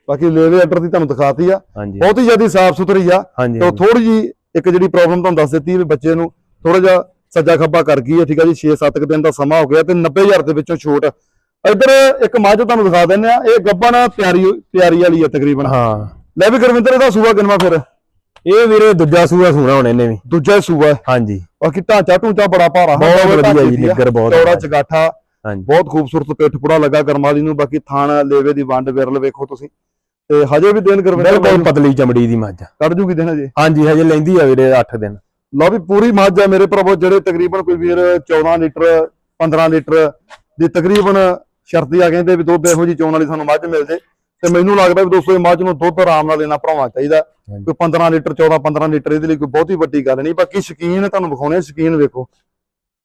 ਬਾਕੀ ਲੇਵੇ ਆਰਡਰ ਦੀ ਤੁਹਾਨੂੰ ਦਿਖਾਤੀ ਆ। ਬਹੁਤ ਹੀ ਜ਼ਿਆਦਾ ਸਾਫ਼ ਸੁਥਰੀ ਆ। ਤੇ ਥੋੜੀ ਜੀ ਇੱਕ ਜਿਹੜੀ ਪ੍ਰੋਬਲਮ ਤੁਹਾਨੂੰ ਦੱਸ ਦਿੱਤੀ ਵੀ ਬੱਚੇ ਨੂੰ ਥੋੜਾ ਜਿਹਾ ਸੱਜਾ ਖੱਬਾ ਕਰ ਗਈ ਹੈ ਠੀਕ ਆ ਜੀ 6-7 ਦਿਨ ਦਾ ਸਮਾਂ ਹੋ ਗਿਆ ਤੇ 90000 ਦੇ ਵਿੱਚੋਂ ਛੋਟ। ਇੱਧਰ ਇੱਕ ਮੱਝ ਤੁਹਾਨੂੰ ਦਿਖਾ ਦਿੰਦੇ ਆ ਇਹ ਗੱਬਨ ਪਿਆਰੀ ਪਿਆਰੀ ਵਾਲੀ ਆ ਤਕਰੀਬਨ। ਹਾਂ। ਲੈ ਵੀ ਗੁਰਵਿੰਦਰ ਇਹਦਾ ਸੂਆ ਕਿੰਨਾ ਫਿਰ? ਇਹ ਵੀਰੇ ਦੂਜਾ ਸੂਆ ਸੁਣਾ ਹੁਣ ਇਹਨੇ ਵੀ। ਦੂਜਾ ਸੂਆ। ਹੈ। ਹਾਂਜੀ। ਬਾਕੀ ਢਾਂਚਾ ਢੂੰਚਾ ਬੜਾ ਭਾਰਾ ਬਹੁਤ ਵਧੀਆ ਜੀ। ਨਿੱਗਰ ਬਹੁਤ ਚੌੜਾ। ਚਗਾਠਾ ਹਾਂਜੀ। ਬਹੁਤ ਖੂਬਸੂਰਤ ਪਿੱਠ ਪੁੜਾ ਲੱਗਾ ਕਰਮਾਲੀ ਨੂੰ ਬਾਕੀ ਥਾਣ ਲੇਵੇ ਦੀ ਵੰਡ ਵਿਰਲ ਵੇਖੋ ਤੁਸੀਂ। ਤੇ ਹਜੇ ਵੀ ਦਿਨ ਗੁਰਵਿੰਦਰ ਬਿਲਕੁਲ ਪਤਲੀ ਚਮੜੀ ਦੀ ਮੱਝ। ਕੱਢ ਜੂਗੀ ਦਿਨ ਹਜੇ? ਹਾਂਜੀ ਹਜੇ ਲੈਂਦੀ ਆ ਵੀਰੇ 8 ਦਿਨ। ਲਓ ਵੀ ਪੂਰੀ ਮੱਝ ਆ ਮੇਰੇ ਭਰਾਵੋ ਜਿਹੜੇ ਤਕਰੀਬਨ ਕੋਈ ਵੀਰ 14 ਲੀਟਰ 15 ਲੀਟਰ ਦੀ ਤਕਰੀਬਨ ਸ਼ਰਤੀ ਆ ਕਹਿੰਦੇ ਵੀ ਦੁੱਧ ਇਹੋ ਜੀ ਚੋਣ ਵਾਲੀ ਸਾਨੂੰ ਮੱਝ ਮਿਲ ਜੇ। ਤੇ ਮੈਨੂੰ ਲੱਗਦਾ ਵੀ ਦੋਸਤੋ ਇਹ ਮੱਝ ਨੂੰ ਦੁੱਧ ਆਰਾਮ ਨਾਲ ਲੈਣਾ ਭਰਾਉਣਾ ਚਾਹੀਦਾ। ਕੋਈ 15 ਲੀਟਰ 14 15 ਲੀਟਰ ਇਹਦੇ ਲਈ ਕੋਈ ਬਹੁਤੀ ਵੱਡੀ ਗੱਲ ਨਹੀਂ। ਬਾਕੀ ਸ਼ਕੀਨ ਤੁਹਾਨੂੰ ਵਿਖਾਉਣੇ ਸ਼ਕੀਨ ਵੇਖੋ।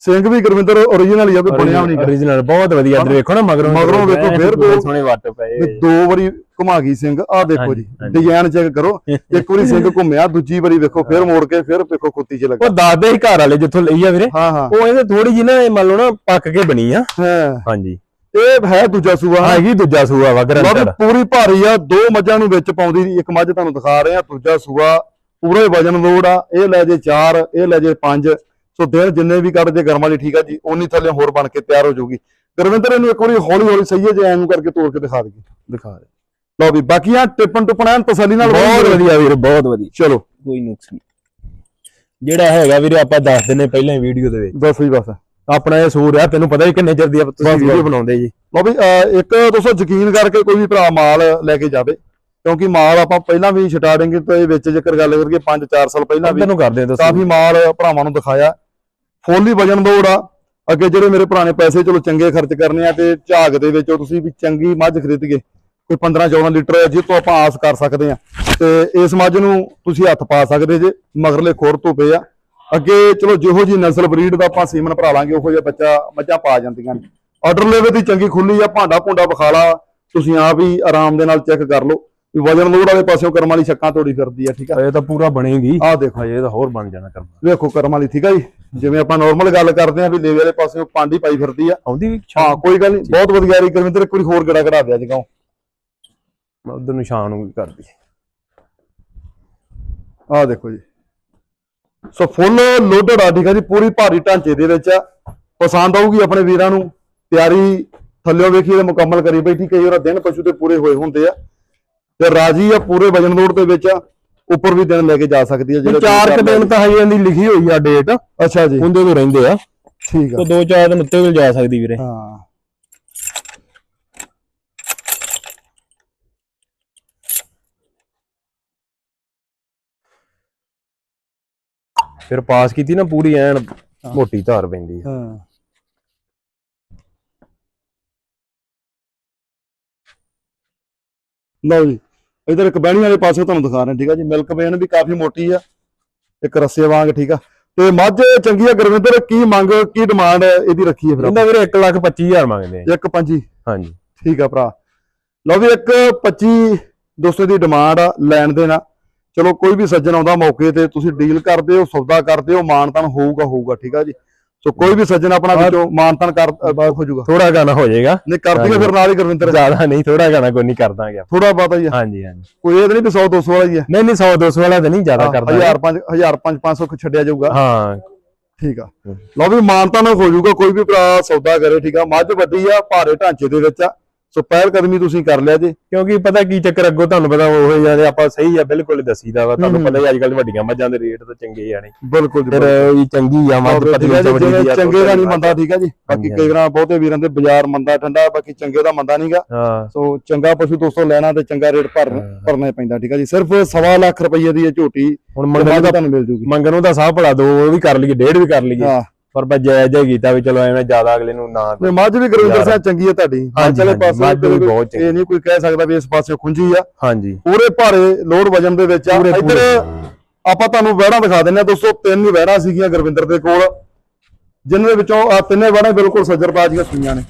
ਸਿੰਘ ਵੀ ਗੁਰਵਿੰਦਰ ਓਰੀਜਨਲ ਹੀ ਆ ਕੋਈ ਬਣਿਆ ਨਹੀਂ original, ਬਹੁਤ ਵਧੀਆ ਇੱਧਰ ਵੇਖੋ ਨਾ ਮਗਰੋਂ ਮਗਰੋਂ ਵੇਖੋ ਫੇਰ ਦੋ- ਸੋਹਣੇ ਵੱਟ ਪਏ। ਦੋ ਵਾਰੀ ਘੁਮਾ ਗਈ ਸਿੰਘ ਆਹ ਦੇਖੋ ਜੀ। ਡਿਜ਼ਾਈਨ ਚੈੱਕ ਕਰੋ ਇੱਕ ਵਾਰੀ ਸਿੰਘ ਘੁੰਮਿਆ ਦੂਜੀ ਵਾਰੀ ਵੇਖੋ ਫੇਰ ਮੋੜ ਕੇ ਫੇਰ ਵੇਖੋ ਕੁੱਤੀ 'ਚ ਲੱਗਾ। ਉਹ ਦੱਸਦੇ ਹੀ ਘਰ ਵਾਲੇ ਜਿੱਥੋਂ ਲਈ ਆ ਵੀਰੇ। ਉਹ ਇਹਦੇ ਥੋੜੀ ਜਿਹੀ ਨਾ ਇਹ ਮੰਨ ਲਓ ਨਾ ਪੱਕ ਕੇ ਬਣੀ ਆ। ਹਾਂ। ਹਾਂਜੀ। ਇਹ ਹੈ ਦੂਜਾ ਸੂਆ। ਹੈਗੀ ਦੂਜਾ ਸੂਆ ਵਾ ਗਰੰਟਡ ਪੂਰੀ ਭਾਰੀ ਆ ਦੋ ਮੱਝਾਂ ਨੂੰ ਵਿੱਚ ਪਾਉਂਦੀ ਇੱਕ ਮੱਝ ਤੁਹਾਨੂੰ ਦਿਖਾ ਰਹੇ ਆ ਦੂਜਾ ਸੂਆ ਪੂਰਾ ਵਜਨ ਲੋਡ ਆ ਇਹ ਲੈ ਜੇ 4 ਇਹ ਲੈ ਜੇ 5 ਸੋ ਦਿਨ ਜਿੰਨੇ ਵੀ ਕੱਢ ਜੇ ਗਰਮਾਂ ਦੀ ਠੀਕ ਆ ਜੀ ਉਨੀ ਥੱਲੇ ਹੋਰ ਬਣ ਕੇ ਤਿਆਰ ਹੋ ਜਾਊਗੀ। ਗੁਰਵਿੰਦਰ ਇਹਨੂੰ ਇੱਕ ਵਾਰੀ ਹੌਲੀ ਹੌਲੀ ਸਹੀ ਹੈ ਜੇ ਐਂ ਨੂੰ ਕਰਕੇ ਤੋੜ ਕੇ ਦਿਖਾ ਦਈਏ। ਦਿਖਾ ਦੇ। ਲਓ ਵੀ ਬਾਕੀਆਂ ਟਿੱਪਣ ਟੁੱਪਣ ਐਨ ਤਸੱਲੀ ਨਾਲ ਬਹੁਤ ਵਧੀਆ ਵੀਰੇ ਬਹੁਤ ਵਧੀਆ। ਚਲੋ। ਕੋਈ ਨੁਕਸ ਨਹੀਂ। ਜਿਹੜਾ ਹੈਗਾ ਵੀਰੇ ਆਪਾਂ ਦੱਸ ਦਿੰਨੇ ਪਹਿਲਾਂ ਹੀ ਵੀਡੀਓ ਦੇ ਵਿੱਚ। ਬਸ ਹੀ ਬਸ। ਆਪਣਾ ਇਹ ਸੂਰ ਆ ਤੈਨੂੰ ਪਤਾ ਹੀ ਕਿੰਨੇ ਚਿਰ ਦੀ ਤੁਸੀਂ ਵੀਡੀਓ। ਬਣਾਉਂਦੇ ਜੀ। ਲਓ ਵੀ ਇੱਕ ਦੋਸਤੋ ਯਕੀਨ ਕਰਕੇ ਕੋਈ ਵੀ ਭਰਾ ਮਾਲ ਲੈ ਕੇ ਜਾਵੇ ਕਿਉਂਕਿ ਮਾਲ ਆਪਾਂ ਪਹਿਲਾਂ ਵੀ ਸਟਾਰਟਿੰਗ ਤੋਂ ਵਿੱਚ ਜੇਕਰ ਗੱਲ ਕਰੀਏ 5-4 ਸਾਲ ਪਹਿਲਾਂ ਵੀ ਕਰਦੇ ਦੱਸੋ। ਕਾਫੀ ਮਾਲ ਭਰਾਵਾਂ ਨੂੰ ਦਿਖਾਇਆ। ਫੁੱਲ ਹੀ ਵਜਨ ਦੌੜ ਆ। ਅੱਗੇ ਜਿਹੜੇ ਮੇਰੇ ਨੇ ਪੈਸੇ ਚਲੋ ਚੰਗੇ ਖਰਚ ਕਰਨੇ ਆ ਤੇ ਝਾਗ ਦੇ ਵਿੱਚ ਤੁਸੀਂ ਵੀ ਚੰਗੀ ਮੱਝ ਖਰੀਦੀਏ। ਕੋਈ 15 14 ਲੀਟਰ ਜਿਹ ਤੋਂ ਆਪਾਂ ਆਸ ਕਰ ਸਕਦੇ ਆ। ਤੇ ਇਸ ਮੱਝ ਨੂੰ ਤੁਸੀਂ ਹੱਥ ਪਾ ਸਕਦੇ ਜੇ ਮਗਰਲੇ ਖੋਰ ਤੋਂ ਪਏ ਆ। ਅੱਗੇ ਚਲੋ ਜਿਹੋ ਜੀ ਨਸਲ ਬਰੀਡ ਦਾ ਆਪਾਂ ਸੀਮਨ ਭਰਾ ਲਾਂਗੇ ਉਹੋ ਜਿਹਾ ਬੱਚਾ ਮੱਝਾਂ ਪਾ ਜਾਂਦੀਆਂ ਨੇ। ਆਰਡਰ ਲੈਵੇ ਦੀ ਚੰਗੀ ਖੁੱਲੀ ਆ ਭਾਂਡਾ ਭੁੰਡਾ ਬਖਾਲਾ ਤੁਸੀਂ ਆਪ ਹੀ ਆਰਾਮ ਦੇ ਨਾਲ ਚੈੱਕ ਕਰ ਲਓ। ਵੀ ਵਜਨ ਲੋਡ ਵਾਲੇ ਪਾਸਿਓਂ ਕਰਮ ਵਾਲੀ ਛੱਕਾਂ ਤੋੜੀ ਫਿਰਦੀ ਆ ਠੀਕ ਆ? ਇਹ ਤਾਂ ਪੂਰਾ ਬਣੇਗੀ। ਆਹ ਦੇਖੋ। ਇਹ ਤਾਂ ਹੋਰ ਬਣ ਜਾਣਾ ਕਰਮ। ਵੇਖੋ ਕਰਮ ਵਾਲੀ ਠੀਕ ਆ ਜੀ? ਜਿਵੇਂ ਆਪਾਂ ਨਾਰਮਲ ਗੱਲ ਕਰਦੇ ਆ ਵੀ ਲੇਵੇ ਵਾਲੇ ਪਾਸੇ ਪਾਂਡੀ ਪਾਈ ਫਿਰਦੀ ਆ। ਆਉਂਦੀ ਵੀ ਹਾਂ ਕੋਈ ਗੱਲ ਨਹੀਂ ਬਹੁਤ ਵਧੀਆ ਰਹੀ ਕਰਮਿੰਦਰ ਇੱਕ ਵਾਰੀ ਹੋਰ ਗੜਾ ਕਢਾ ਦਿਆ ਜਗਾਓ ਉਧਰ ਨੂੰ ਸ਼ਾਨ ਨੂੰ ਕਰਦੀ। ਆਹ ਦੇਖੋ ਜੀ। ਸੋ ਫੁੱਲ ਲੋਡਡ ਆ ਠੀਕ ਆ ਜੀ? ਪੂਰੀ ਭਾਰੀ ਢਾਂਚੇ ਦੇ ਵਿੱਚ ਆ। ਪਸੰਦ ਆਊਗੀ ਆਪਣੇ ਵੀਰਾਂ ਨੂੰ। ਤਿਆਰੀ ਥੱਲਿਓ ਵੇਖੀ ਤੇ ਮੁਕੰਮਲ ਕਰੀ ਬੈਠੀ। ਕਈ ਵਾਰ ਦਿਨ ਪਸ਼ੂ ਤੇ ਪੂਰੇ ਹੋਏ ਹੁੰਦੇ ਆ। ਤੇ ਰਾਜੀ ਆ ਪੂਰੇ ਵਜਨ ਲੋਡ ਦੇ ਵਿੱਚ ਆ ਉੱਪਰ ਵੀ ਦਿਨ ਲੈ ਕੇ ਜਾ ਸਕਦੀ ਆ ਚਾਰ ਕੁ ਦਿਨ ਤਾਂ ਹਜੇ ਇਹਦੀ ਲਿਖੀ ਹੋਈ ਆ ਡੇਟ। ਅੱਛਾ ਜੀ। ਉਹਦੇ ਤੋਂ ਰਹਿੰਦੇ ਆ। ਠੀਕ ਆ। ਤੋਂ ਦੋ ਚਾਰ ਦਿਨ ਉੱਤੇ ਵੀ ਜਾ ਸਕਦੀ ਵੀਰੇ। ਹਾਂ। ਫਿਰ ਪਾਸ ਕੀਤੀ ਨਾ ਪੂਰੀ ਐਨ ਮੋਟੀ ਧਾਰ ਪੈਂਦੀ ਆ। ਹਾਂ। ਲਓ ਜੀ। ਇਧਰ ਇੱਕ ਬਹਿਣੀ ਵਾਲੇ ਪਾਸੇ ਤੁਹਾਨੂੰ ਦਿਖਾ ਰਹੇ ਠੀਕ ਆ ਜੀ। ਮਿਲਕ ਵੇਨ ਵੀ ਕਾਫੀ ਮੋਟੀ ਆ। ਇੱਕ ਰੱਸੇ ਵਾਂਗ ਠੀਕ ਆ। ਤੇ ਮੱਝ ਚੰਗੀ ਆ। ਗੁਰਵਿੰਦਰ ਕੀ ਮੰਗ ਕੀ ਡਿਮਾਂਡ ਇਹਦੀ ਰੱਖੀ ਹੈ ਫਿਰ ਇਹਦਾ ਵੀਰੇ 1 ਲੱਖ 25000 ਮੰਗਦੇ ਆ। ਆਪਾਂ? ਇੱਕ ਪੰਜੀ। ਹਾਂਜੀ। ਠੀਕ ਆ ਭਰਾ। ਲਓ ਵੀ ਇੱਕ 25 200 ਦੀ ਡਿਮਾਂਡ ਆ ਲੈਣ ਦੇਣਾ ਚਲੋ ਕੋਈ ਵੀ ਸੱਜਣ ਆਉਂਦਾ ਮੌਕੇ ਤੇ ਤੁਸੀਂ ਡੀਲ ਕਰਦੇ ਹੋ ਸੌਦਾ ਕਰਦੇ ਹੋ ਮਾਨਤਨ ਹੋਊਗਾ ਹੋਊਗਾ ਠੀਕ ਆ ਜੀ। ਸੋ ਕੋਈ ਵੀ ਸੱਜਣ ਆਪਣਾ ਵਿੱਚੋਂ ਮਾਨਤਨ ਕਰ ਹੋ ਜਾਊਗਾ। ਥੋੜਾ ਗਾਣਾ ਹੋ ਜਾਏਗਾ। ਨਹੀਂ ਕਰਦੀਆਂ ਫਿਰ ਨਾਲ ਹੀ ਗੁਰਵਿੰਦਰ ਜ਼ਿਆਦਾ ਨਹੀਂ ਥੋੜਾ ਗਾਣਾ ਕੋਈ ਨਹੀਂ ਕਰਦਾਂਗੇ। ਥੋੜਾ ਬਹੁਤਾ ਹੀ ਹਾਂਜੀ ਹਾਂਜੀ। ਕੋਈ ਇਹ ਨਹੀਂ ਵੀ 100 200 ਵਾਲਾ ਹੀ ਆ। ਨਹੀਂ ਨਹੀਂ 100 200 ਵਾਲਾ ਤਾਂ ਨਹੀਂ ਜ਼ਿਆਦਾ ਕਰਦਾ। 1000 5 1000 5 500 ਛੱਡਿਆ ਜਾਊਗਾ। ਹਾਂ। ਠੀਕ ਆ। ਲਓ ਵੀ ਮਾਨਤਨ ਹੋ ਜਾਊਗਾ ਕੋਈ ਵੀ ਭਰਾ ਸੌਦਾ ਕਰੇ ਠੀਕ ਆ। ਮੱਝ ਵੱਡੀ ਆ ਭਾਰੇ ਢਾਂਚੇ ਦੇ ਵਿੱਚ ਆ। ਸੋ ਪਹਿਲ ਕਦਮੀ ਤੁਸੀਂ ਕਰ ਲਿਆ ਜੀ। ਕਿਉਂਕਿ ਪਤਾ ਕੀ ਚੱਕਰ ਅੱਗੋਂ ਤੁਹਾਨੂੰ ਪਤਾ ਉਹ ਜਾਂਦੇ ਆਪਾਂ ਸਹੀ ਆ ਬਿਲਕੁਲ ਹੀ ਦੱਸੀਦਾ ਵਾ। ਤੁਹਾਨੂੰ ਹੂੰ। ਪਤਾ ਹੀ ਅੱਜ ਕੱਲ ਵੱਡੀਆਂ ਮੱਝਾਂ ਦੇ ਰੇਟ ਤਾਂ ਚੰਗੇ ਆ ਨੇ ਬਿਲਕੁਲ ਫਿਰ ਇਹ ਚੰਗੀ ਆ ਮੱਝ ਚੌੜੀ ਜਿਵੇਂ ਦੀ ਆ ਚੰਗੇ ਦਾ ਨਹੀਂ ਮੰਦਾ ਠੀਕ ਆ ਜੀ। ਬਾਕੀ ਕਈ ਵਾਰ ਬਹੁਤੇ ਵੀਰਾਂ ਦੇ ਬਾਜ਼ਾਰ ਮੰਦਾ ਠੰਡਾ ਬਾਕੀ ਚੰਗੇ ਦਾ ਮੰਦਾ ਨਹੀਂਗਾ। ਹਾਂ। ਸੋ ਚੰਗਾ ਪਸ਼ੂ ਦੋਸਤੋ ਲੈਣਾ ਤੇ ਚੰਗਾ ਰੇਟ ਭਰ ਹਾਂ। ਭਰਨਾ ਹੀ ਪੈਂਦਾ ਠੀਕ ਆ ਜੀ। ਸਿਰਫ ਸਵਾ ਲੱਖ ਰੁਪਏ ਦੀ ਇਹ ਝੋਟੀ ਹੁਣ ਮੰਗਣ ਦਾ ਤੁਹਾਨੂੰ ਮਿਲ ਜੂਗੀ। ਮੰਗਣ ਤਾਂ ਸਾਹ ਭਲਾ ਦੋ ਉਹ ਵੀ ਕਰ ਲਈਏ ਡੇਢ ਵੀ ਕਰ ਲਈਏ। ਹਾਂ। ਪਰ ਬਸ ਜਾਇਜ਼ ਜਿਹਾ ਕੀਤਾ ਵੀ ਚਲੋ ਐਵੇਂ ਜ਼ਿਆਦਾ ਅਗਲੇ ਨੂੰ ਨਾ ਤੇ ਮੱਝ ਵੀ ਗੁਰਵਿੰਦਰ। ਸਾਹਿਬ ਚੰਗੀ ਹੈ ਤੁਹਾਡੀ। ਹਾਂਜੀ, ਪਾਸੇ ਬਹੁਤ। ਇਹ ਨਹੀਂ ਕੋਈ ਕਹਿ ਸਕਦਾ ਵੀ ਇਸ ਪਾਸੇ ਖੁੰਝੀ ਆ। ਹਾਂਜੀ। ਪੂਰੇ ਭਾਰੇ ਲੋਡ ਵਜਨ ਦੇ ਵਿੱਚ ਆ। ਇੱਧਰ ਆਪਾਂ ਤੁਹਾਨੂੰ ਵਹਿੜਾਂ ਦਿਖਾ ਦਿੰਨੇ ਆ ਦੋਸਤੋ ਤਿੰਨ ਹੀ ਵਹਿੜਾਂ ਸੀਗੀਆਂ ਗੁਰਵਿੰਦਰ ਦੇ ਕੋਲ। ਜਿਨ੍ਹਾਂ ਦੇ ਵਿੱਚੋਂ ਆ ਤਿੰਨੇ ਵਹਿੜਾਂ ਬਿਲਕੁਲ ਸੱਜਰਬਾਜ਼ੀਆਂ ਸੂਈਆਂ ਨੇ।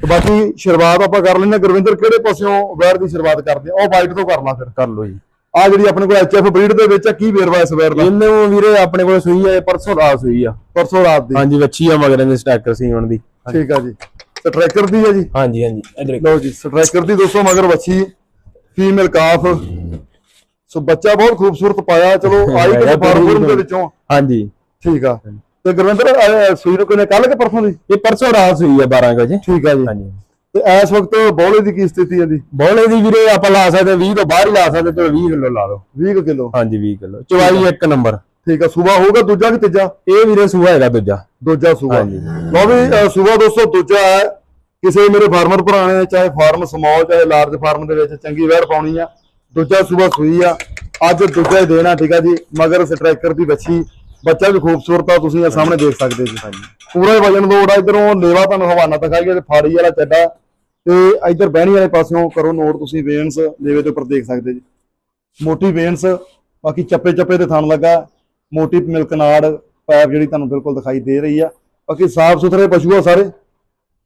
ਤੇ ਬਾਕੀ ਸ਼ੁਰੂਆਤ ਆਪਾਂ ਕਰ ਲੈਂਦੇ ਹਾਂ। ਗੁਰਵਿੰਦਰ ਕਿਹੜੇ ਪਾਸਿਓਂ ਵਹਿੜ ਦੀ ਸ਼ੁਰੂਆਤ ਕਰਦੇ ਆ ਉਹ ਵਾਈਟ ਤੋਂ ਕਰ ਲਾ ਫਿਰ। ਕਰ ਲਓ ਜੀ। ਆ ਜਿਹੜੀ ਆਪਣੇ ਕੋਲ ਐਚਐਫ ਬਰੀਡ ਦੇ ਵਿੱਚ ਆ ਕੀ ਵੇਰਵਾ ਇਸ ਵਹਿੜ ਦਾ? ਇਹਨੂੰ ਵੀਰੇ ਆਪਣੇ ਕੋਲ ਸੂਈ ਆ ਇਹ ਪਰਸੋਂ ਰਾਤ ਸੂਈ ਆ। ਪਰਸੋਂ ਰਾਤ ਦੀ। ਹਾਂਜੀ ਵੱਛੀ ਆ ਮਗਰ ਦੇ ਸਟੈਕਰ ਸੀ ਹੁਣ ਦੀ। ਠੀਕ ਆ ਜੀ। ਤੇ ਟਰੈਕਰ ਦੀ ਹੈ ਜੀ? ਹਾਂਜੀ ਹਾਂਜੀ ਇਧਰ ਲਓ ਜੀ ਸਟ੍ਰਾਈਕਰ ਦੀ ਦੋਸਤੋ ਮਗਰ ਵੱਛੀ ਫੀਮੇਲ ਕਾਫ ਸੋ ਬੱਚਾ ਬਹੁਤ ਖੂਬਸੂਰਤ ਪਾਇਆ ਚਲੋ ਆਈ ਹੈਗਾ ਕਿ ਫਾਰਮ ਦੇ ਵਿੱਚੋਂ। ਹਾਂਜੀ। ਠੀਕ ਆ। ਤੇ ਗੁਰਵਿੰਦਰ ਸੂਈ ਨੂੰ ਕਿਨੇ ਕੱਲ ਕੇ ਪਰਸੋਂ ਦੀ? ਇਹ ਪਰਸੋਂ ਰਾਤ ਸੂਈ ਆ 12 ਵਜੇ। ਠੀਕ ਆ ਜੀ। ਹਾਂਜੀ। ਤੇ ਇਸ ਵਕਤ ਬੌਲੇ ਦੀ ਕੀ ਸਥਿਤੀ ਹੈ ਦੀ ਬੋਲੇ ਦੀ ਵੀਰੇ ਆਪਾਂ ਲਾ ਸਕਦੇ 20 ਤੋਂ ਬਾਹਰ ਹੀ ਲਾ ਸਕਦੇ ਤੇ 20 ਕਿਲੋ ਲਾ ਲਓ। 20 ਕਿਲੋ। ਹਾਂਜੀ 20 ਕਿਲੋ। ਚਵਾਈ ਇੱਕ ਨੰਬਰ। ਠੀਕ ਆ ਸੂਬਾ ਹੋਊਗਾ ਦੂਜਾ ਕਿ ਤੀਜਾ? ਇਹ ਵੀਰੇ ਸੂਆ ਹੈਗਾ ਦੂਜਾ। ਦੂਜਾ ਸੂਬਾ। ਹਾਂਜੀ। ਲਓ ਵੀ ਸੂਬਾ ਦੋਸਤੋ ਦੂਜਾ ਹੈ। ਕਿਸੇ ਮੇਰੇ ਫਾਰਮਰ ਭਰਾ ਨੇ ਚਾਹੇ ਫਾਰਮ ਸਮਾਲ ਚਾਹੇ ਲਾਰਜ ਫਾਰਮ ਦੇ ਵਿੱਚ ਚੰਗੀ ਵੈੜ ਪਾਉਣੀ ਆ ਦੂਜਾ ਸੂਬਾ ਸੂਈ ਆ। ਅੱਜ ਦੂਜਾ ਹੀ ਦੇਣਾ ਠੀਕ ਆ ਜੀ। ਮਗਰ ਸਟ੍ਰਾਈਕਰ ਦੀ ਬੱਚੀ ਬੱਚਾ ਵੀ ਖੂਬਸੂਰਤ ਆ ਤੁਸੀਂ ਇਹ ਸਾਹਮਣੇ ਦੇਖ ਸਕਦੇ ਜੀ। ਪੂਰਾ ਵਜਨ ਲੋੜ ਆ ਇਧਰੋਂ ਲੇਵਾ ਤੁਹਾਨੂੰ ਹਵਾਨਾ ਦਿਖਾਈਏ ਤੇ ਫਾੜੀ ਵਾਲਾ ਚੱਡਾ। ਤੇ ਇਧਰ ਬਹਿਣੀ ਵਾਲੇ ਪਾਸਿਓਂ ਕਰੋ ਨੋਟ ਤੁਸੀਂ ਵੇਨਸ ਲੇਵੇ ਦੇ ਉੱਪਰ ਦੇਖ ਸਕਦੇ ਜੀ। ਮੋਟੀ ਵੇਨਸ ਬਾਕੀ ਚੱਪੇ ਚੱਪੇ ਤੇ ਥਣ ਲੱਗਾ ਮੋਟੀ ਮਿਲਕ ਨਾੜ ਪੈਪ ਜਿਹੜੀ ਤੁਹਾਨੂੰ ਬਿਲਕੁਲ ਦਿਖਾਈ ਦੇ ਰਹੀ ਆ। ਬਾਕੀ ਸਾਫ਼ ਸੁਥਰੇ ਪਸ਼ੂ ਆ ਸਾਰੇ।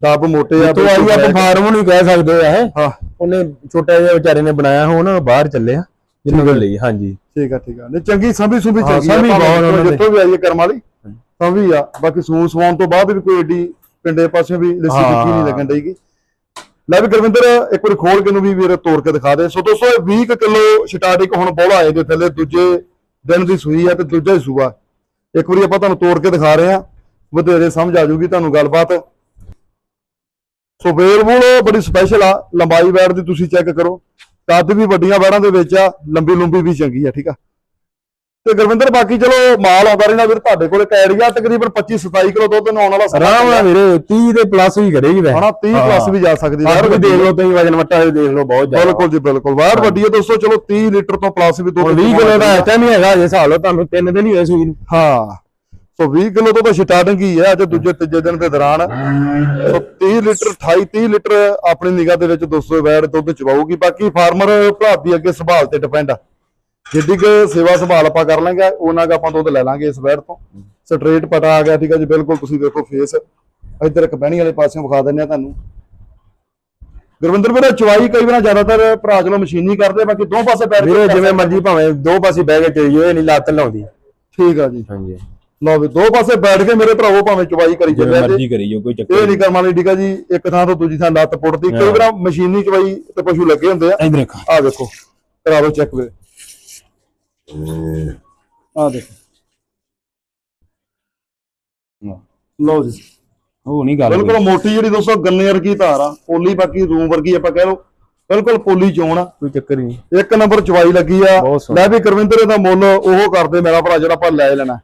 ਡੱਬ ਮੋਟੇ ਆ ਤੋਂ ਆਈ ਆਪਾਂ ਫਾਰਮ ਨੂੰ ਕਹਿ ਸਕਦੇ ਆ ਇਹ। ਹਾਂ। ਉਹਨੇ ਛੋਟਾ ਜਿਹਾ ਵਿਚਾਰੇ ਨੇ ਬਣਾਇਆ ਹੋ ਨਾ ਬਾਹਰ ਚੱਲੇ ਆ ਜਿੰਨੂੰ ਗੱਲ ਲਈ ਹਾਂਜੀ। ਠੀਕ ਆ ਠੀਕ ਆ। ਨਹੀਂ ਚੰਗੀ ਸੰਭੀ ਸੁਭੀ ਹਾਂ, ਚੰਗੀ ਆ ਬਹੁਤ। ਜਿੱਥੋਂ ਵੀ ਆਈਏ ਕਰਮ ਵਾਲੀ ਸੰਭੀ ਆ। ਬਾਕੀ ਸੂਣ ਸਵਾਉਣ ਤੋਂ ਬਾਅਦ ਵੀ ਕੋਈ ਏਡੀ ਪਿੰਡੇ ਪਾਸੇ ਵੀ ਲੱਸੀ ਹਾਂ। ਦਿੱਤੀ ਨਹੀਂ ਲੱਗਣ ਡਈਗੀ ਲੈ ਵੀ ਗੁਰਵਿੰਦਰ, ਇੱਕ ਵਾਰ ਖੋਲ ਕੇ ਨੂੰ ਵੀ ਵੀਰ ਤੋੜ ਕੇ ਦਿਖਾ ਦੇ। ਸੋ ਦੋਸਤੋ 20 ਕਿਲੋ ਸਟਾਰਟਿੰਗ ਹੁਣ ਬੋਲਾ ਆਏ ਦੇ ਥੱਲੇ, ਦੂਜੇ ਦਿਨ ਦੀ ਸੂਈ ਆ ਤੇ ਦੂਜਾ ਹੀ ਸੂਆ। ਇੱਕ ਵਾਰੀ ਆਪਾਂ ਤੁਹਾਨੂੰ ਤੋੜ ਕੇ ਦਿਖਾ ਰਹੇ ਆ ਵਧੇਰੇ ਸਮਝ ਆ ਜਾਊਗੀ ਤੁਹਾਨੂੰ ਗੱਲਬਾਤ। ਸੋ ਵੇਲਬੁਲ ਬੜੀ ਸਪੈਸ਼ਲ ਆ, ਲੰਬਾਈ ਵੈੜ ਦੀ ਤੁਸੀਂ ਚੈੱਕ ਕਰੋ। ਕੱਦ ਵੀ ਵੱਡੀਆਂ ਵੈੜਾਂ ਦੇ ਵਿੱਚ ਆ ਲੰਬੀ ਲੰਬੀ ਵੀ ਚੰਗੀ ਆ, ਠੀਕ ਆ। ਤੇ ਗੁਰਵਿੰਦਰ ਬਾਕੀ ਚਲੋ ਮਾਲ ਆਉਂਦਾ ਰਹਿਣਾ ਵੀਰ ਤੁਹਾਡੇ ਕੋਲ ਕੈੜੀਆ ਤਕਰੀਬਨ 25 27 ਕਿਲੋ ਦੁੱਧ ਨੂੰ ਆਉਣ ਵਾਲਾ ਆਰਾਮ ਨਾਲ ਵੀਰੇ 30 ਦੇ ਪਲੱਸ ਵੀ ਕਰੇਗੀ ਵੈ ਹਣਾ 30 ਪਲੱਸ ਵੀ ਜਾ ਸਕਦੀ ਵੈੜ ਵੀ ਦੇਖ ਲਓ ਤੁਸੀਂ ਵਜਨ ਵਟਾ ਵੀ ਦੇਖ ਲਓ ਬਹੁਤ ਜ਼ਿਆਦਾ। ਬਿਲਕੁਲ ਜੀ ਬਿਲਕੁਲ। ਵੈੜ ਵੱਡੀ ਹੈ ਦੋਸਤੋ ਚਲੋ 30 ਲੀਟਰ ਤੋਂ ਪਲੱਸ ਵੀ ਦੁੱਧ 20 ਕਿਲੋ ਦਾ ਇਸ ਟਾਈਮ ਹੀ ਹੈਗਾ ਜੇ ਹਿਸਾਬ ਲਓ ਤੁਹਾਨੂੰ ਤਿੰਨ ਦਿਨ ਹੀ ਹੋਏ ਸੂਈ ਹਾਂ। ਸੋ 20 ਕਿਲੋ ਤੋਂ ਤਾਂ ਸਟਾਰਟਿੰਗ ਹੀ ਹੈ ਅੱਜ ਦੂਜੇ ਤੀਜੇ ਦਿਨ ਦੇ ਦੌਰਾਨ। ਸੋ 30 ਲੀਟਰ 28 30 ਲੀਟਰ ਆਪਣੀ ਨਿਗਾਹ ਦੇ ਵਿੱਚ ਦੋਸਤੋ ਵੈੜ ਦੁੱਧ ਚਵਾਊਗੀ ਬਾਕੀ ਫਾਰਮਰ ਭਰਾ ਦੀ ਅੱਗੇ ਸੰਭਾਲ ਤੇ ਡਿਪੈਂਡ ਆ। ਜਿੱਡੀ ਕਿ ਸੇਵਾ ਸੰਭਾਲ ਆਪਾਂ ਕਰ ਲਾਂਗੇ ਉਹਨਾਂ ਦਾ ਆਪਾਂ ਦੁੱਧ ਲੈ ਲਾਂਗੇ ਇਸ ਵੈੜ ਤੋਂ। ਸਟ੍ਰੇਟ ਪਟਾ ਆ ਗਿਆ ਠੀਕ ਹੈ ਜੀ ਬਿਲਕੁਲ ਤੁਸੀਂ ਦੇਖੋ ਫੇਸ ਇੱਧਰ ਇੱਕ ਬਹਿਣੀ ਵਾਲੇ ਪਾਸਿਓਂ ਵਿਖਾ ਦਿੰਦੇ ਆ ਤੁਹਾਨੂੰ। ਗੁਰਵਿੰਦਰ ਵੀਰੇ ਚਵਾਈ ਕਈ ਵਾਰ ਜ਼ਿਆਦਾਤਰ ਭਰਾ ਚਲੋ ਮਸ਼ੀਨੀ ਕਰਦੇ ਬਾਕੀ ਦੋ ਪਾਸੇ ਪੈਰ ਵੀਰੇ ਜਿਵੇਂ ਮਰਜ਼ੀ ਭਾਵੇਂ ਦੋ ਪਾਸੇ ਬਹਿ ਕੇ ਚਈਓ ਇਹ ਨਹੀਂ ਲੱਤ ਲਾਉਂਦੀ। ਠੀਕ ਆ ਜੀ। ਹਾਂਜੀ। ਲਓ ਵੀ ਦੋ ਪਾਸੇ ਬੈਠ ਕੇ ਮੇਰੇ ਭਰਾਵੋ ਭਾਵੇਂ ਚਵਾਈ ਕਰੀ ਚੱਲਿਆ ਜੀ। ਮਰਜ਼ੀ ਕਰੀਓ ਕੋਈ ਇਹ ਚੱਕਰ ਨਹੀਂ ਕਰਮ ਵਾਲੀ ਠੀਕ ਆ ਜੀ ਇੱਕ ਥਾਂ ਤੋਂ ਦੂਜੀ ਥਾਂ ਲੱਤ ਪੁੱਟਦੀ। ਕਈ ਵਾਰ ਮਸ਼ੀਨੀ ਚਵਾਈ ਤੇ ਪਸ਼ੂ ਲੱਗੇ ਹੁੰਦੇ ਆ। ਆ ਦੇਖੋ। ਕਰਾ ਲਓ ਚੈੱਕ ਵੇ ਆ ਦੇਖੋ। ਲਓ। ਜੀ। ਉਹ ਨਹੀਂ ਗੱਲ ਬਿਲਕੁਲ ਮੋਟੀ ਜਿਹੜੀ ਦੋਸਤੋ ਗੰਨੇ ਵਰਗੀ ਧਾਰ ਆ ਪੋਲੀ ਬਾਕੀ ਰੂਮ ਵਰਗੀ ਆਪਾਂ ਕਹਿ ਲਓ ਬਿਲਕੁਲ ਪੋਲੀ ਚੋਣ ਆ। ਕੋਈ ਚੱਕਰ ਹੀ ਨਹੀਂ। ਇੱਕ ਨੰਬਰ ਚਵਾਈ ਲੱਗੀ ਆ। ਬਹੁਤ ਸੋਹਣਾ। ਲੈ ਵੀ ਕਰਵਿੰਦਰ ਦਾ ਮੁੱਲ ਉਹ ਕਰਦੇ ਮੇਰਾ ਭਰਾ ਜਿਹੜਾ ਆਪਾਂ ਲੈ ਲੈਣਾ।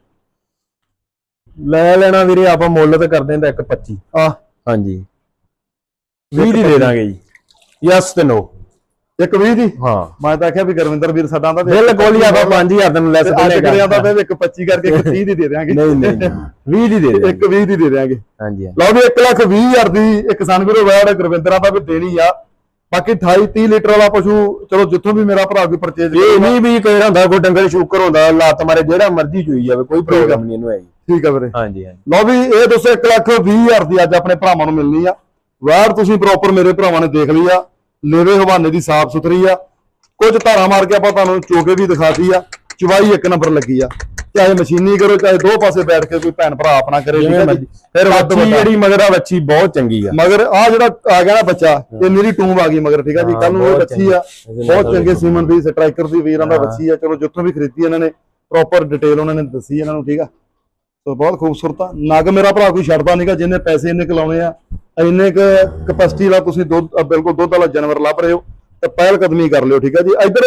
ਲੈ ਲੈਣਾ ਵੀਰੇ ਆਪਾਂ ਮੁੱਲ ਤੇ ਕਰਦੇ ਹਾਂ ਤਾਂ 1.25 ਆ। ਹਾਂਜੀ। 20 ਦੀ ਦੇ ਦਾਂਗੇ ਜੀ। ਯਸ ਤੇ ਨੋ। ਇੱਕ 20 ਦੀ? ਹਾਂ। ਮੈਂ ਤਾਂ ਆਖਿਆ ਵੀ ਗੁਰਵਿੰਦਰ ਵੀਰ ਸਾਡਾ ਦਾ ਬਿਲਕੁਲ ਆਪਾਂ 5000 ਤੈਨੂੰ ਲੈਸ ਅੱਜ ਕਰਿਆ ਤਾਂ ਵੀ ਇੱਕ 25 ਕਰਕੇ ਇੱਕ 30 ਦੀ ਦੇ ਦਿਆਂਗੇ। ਨਹੀਂ ਨਹੀਂ 20 ਦੀ ਦੇ ਦੇ ਇੱਕ 20 ਦੀ ਦੇ ਦਿਆਂਗੇ। ਹਾਂਜੀ ਲਓ ਵੀ 1 ਲੱਖ 20 ਹਜ਼ਾਰ ਦੀ ਇੱਕ ਸਨਵੀਰੋ ਵੈੜ ਗੁਰਵਿੰਦਰਾਂ ਦਾ ਵੀ ਦੇਣੀ ਆ। ਬਾਕੀ 28 30 ਲੀਟਰ ਵਾਲਾ ਪਸ਼ੂ ਚਲੋ ਜਿੱਥੋਂ ਵੀ ਮੇਰਾ ਭਰਾ ਕੋਈ ਪਰਚੇਜ ਇਹ ਨਹੀਂ ਵੀ ਕੋਈ ਹੁੰਦਾ ਕੋਈ ਡੰਗਰ ਸ਼ੂਕਰ ਹੁੰਦਾ ਲੱਤ ਮਾਰੇ ਜਿਹੜਾ ਮਰਜ਼ੀ ਚੋਈ ਜਾਵੇ ਕੋਈ ਪ੍ਰੋਬਲਮ ਨਹੀਂ ਇਹਨੂੰ ਹੈਗੀ ਠੀਕ ਆ ਵੀਰੇ। ਹਾਂਜੀ ਹਾਂਜੀ। ਲਓ ਵੀ ਇਹ ਦੋਸਤੋ 1 ਲੱਖ 20 ਹਜ਼ਾਰ ਦੀ ਅੱਜ ਆਪਣੇ ਭਰਾਵਾਂ ਨੂੰ ਮਿਲਣੀ ਆ। ਵੈੜ ਤੁਸੀਂ ਪ੍ਰੋਪਰ ਮੇਰੇ ਭਰਾਵਾਂ ਨੇ ਦੇਖ ਲਈ ਆ। ਲੇਵੇ ਹਵਾਨੇ ਦੀ ਸਾਫ਼ ਸੁਥਰੀ ਆ। ਕੁਝ ਧਾਰਾ ਮਾਰ ਕੇ ਆਪਾਂ ਤੁਹਾਨੂੰ ਚੋਗੇ ਵੀ ਦਿਖਾਤੀ ਆ। ਚਵਾਈ ਇੱਕ ਨੰਬਰ ਲੱਗੀ ਆ। ਚਾਹੇ ਮਸ਼ੀਨੀ ਕਰੋ ਚਾਹੇ ਦੋ ਪਾਸੇ ਬੈਠ ਕੇ ਕੋਈ ਭੈਣ ਭਰਾ ਆਪਣਾ ਕਰੇ ਫਿਰ ਵੱਡਾ। ਜਿਹੜੀ ਮਗਰ ਆ ਵੱਛੀ ਬਹੁਤ ਚੰਗੀ ਆ। ਮਗਰ ਆ ਜਿਹੜਾ ਆ ਗਿਆ ਨਾ ਬੱਚਾ ਇਹ ਮੇਰੀ ਟੂਮ ਆ ਗਈ ਮਗਰ ਠੀਕ ਆ ਜੀ? ਕੱਲ ਨੂੰ ਇਹ ਬਹੁਤ ਬੱਚੀ ਆ। ਬਹੁਤ ਚੰਗੇ ਸੀਮਨ ਦੀ ਸਟ੍ਰਾਈਕਰ ਦੀ ਵੀਰਾਂ ਦਾ। ਬੱਚੀ ਆ। ਚਲੋ ਜਿੱਥੋਂ ਵੀ ਖਰੀਦੀ ਇਹਨਾਂ ਨੇ ਪ੍ਰੋਪਰ ਡਿਟੇਲ ਉਹਨਾਂ ਨੇ ਦੱਸੀ ਇਹਨਾਂ ਨੂੰ ਠੀਕ ਆ? ਸੋ ਬਹੁਤ ਖੂਬਸੂਰਤ ਆ। ਨਗ ਮੇਰਾ ਭਰਾ ਕੋਈ ਛੱਡਦਾ ਨਹੀਂਗਾ ਜਿੰਨੇ ਪੈਸੇ ਇੰਨੇ ਕਲਾਉਣੇ ਆ ਇੰਨੇ ਕ ਕਪੈਸਿਟੀ ਵਾਲਾ ਤੁਸੀਂ ਦੁੱਧ ਬਿਲਕੁਲ ਦੁੱਧ ਵਾਲਾ ਜਾਨਵਰ ਲੱਭ ਰਹੇ ਹੋ ਤਾਂ ਪਹਿਲ ਕਦਮੀ ਕਰ ਲਿਓ ਠੀਕ ਆ ਜੀ। ਇੱਧਰ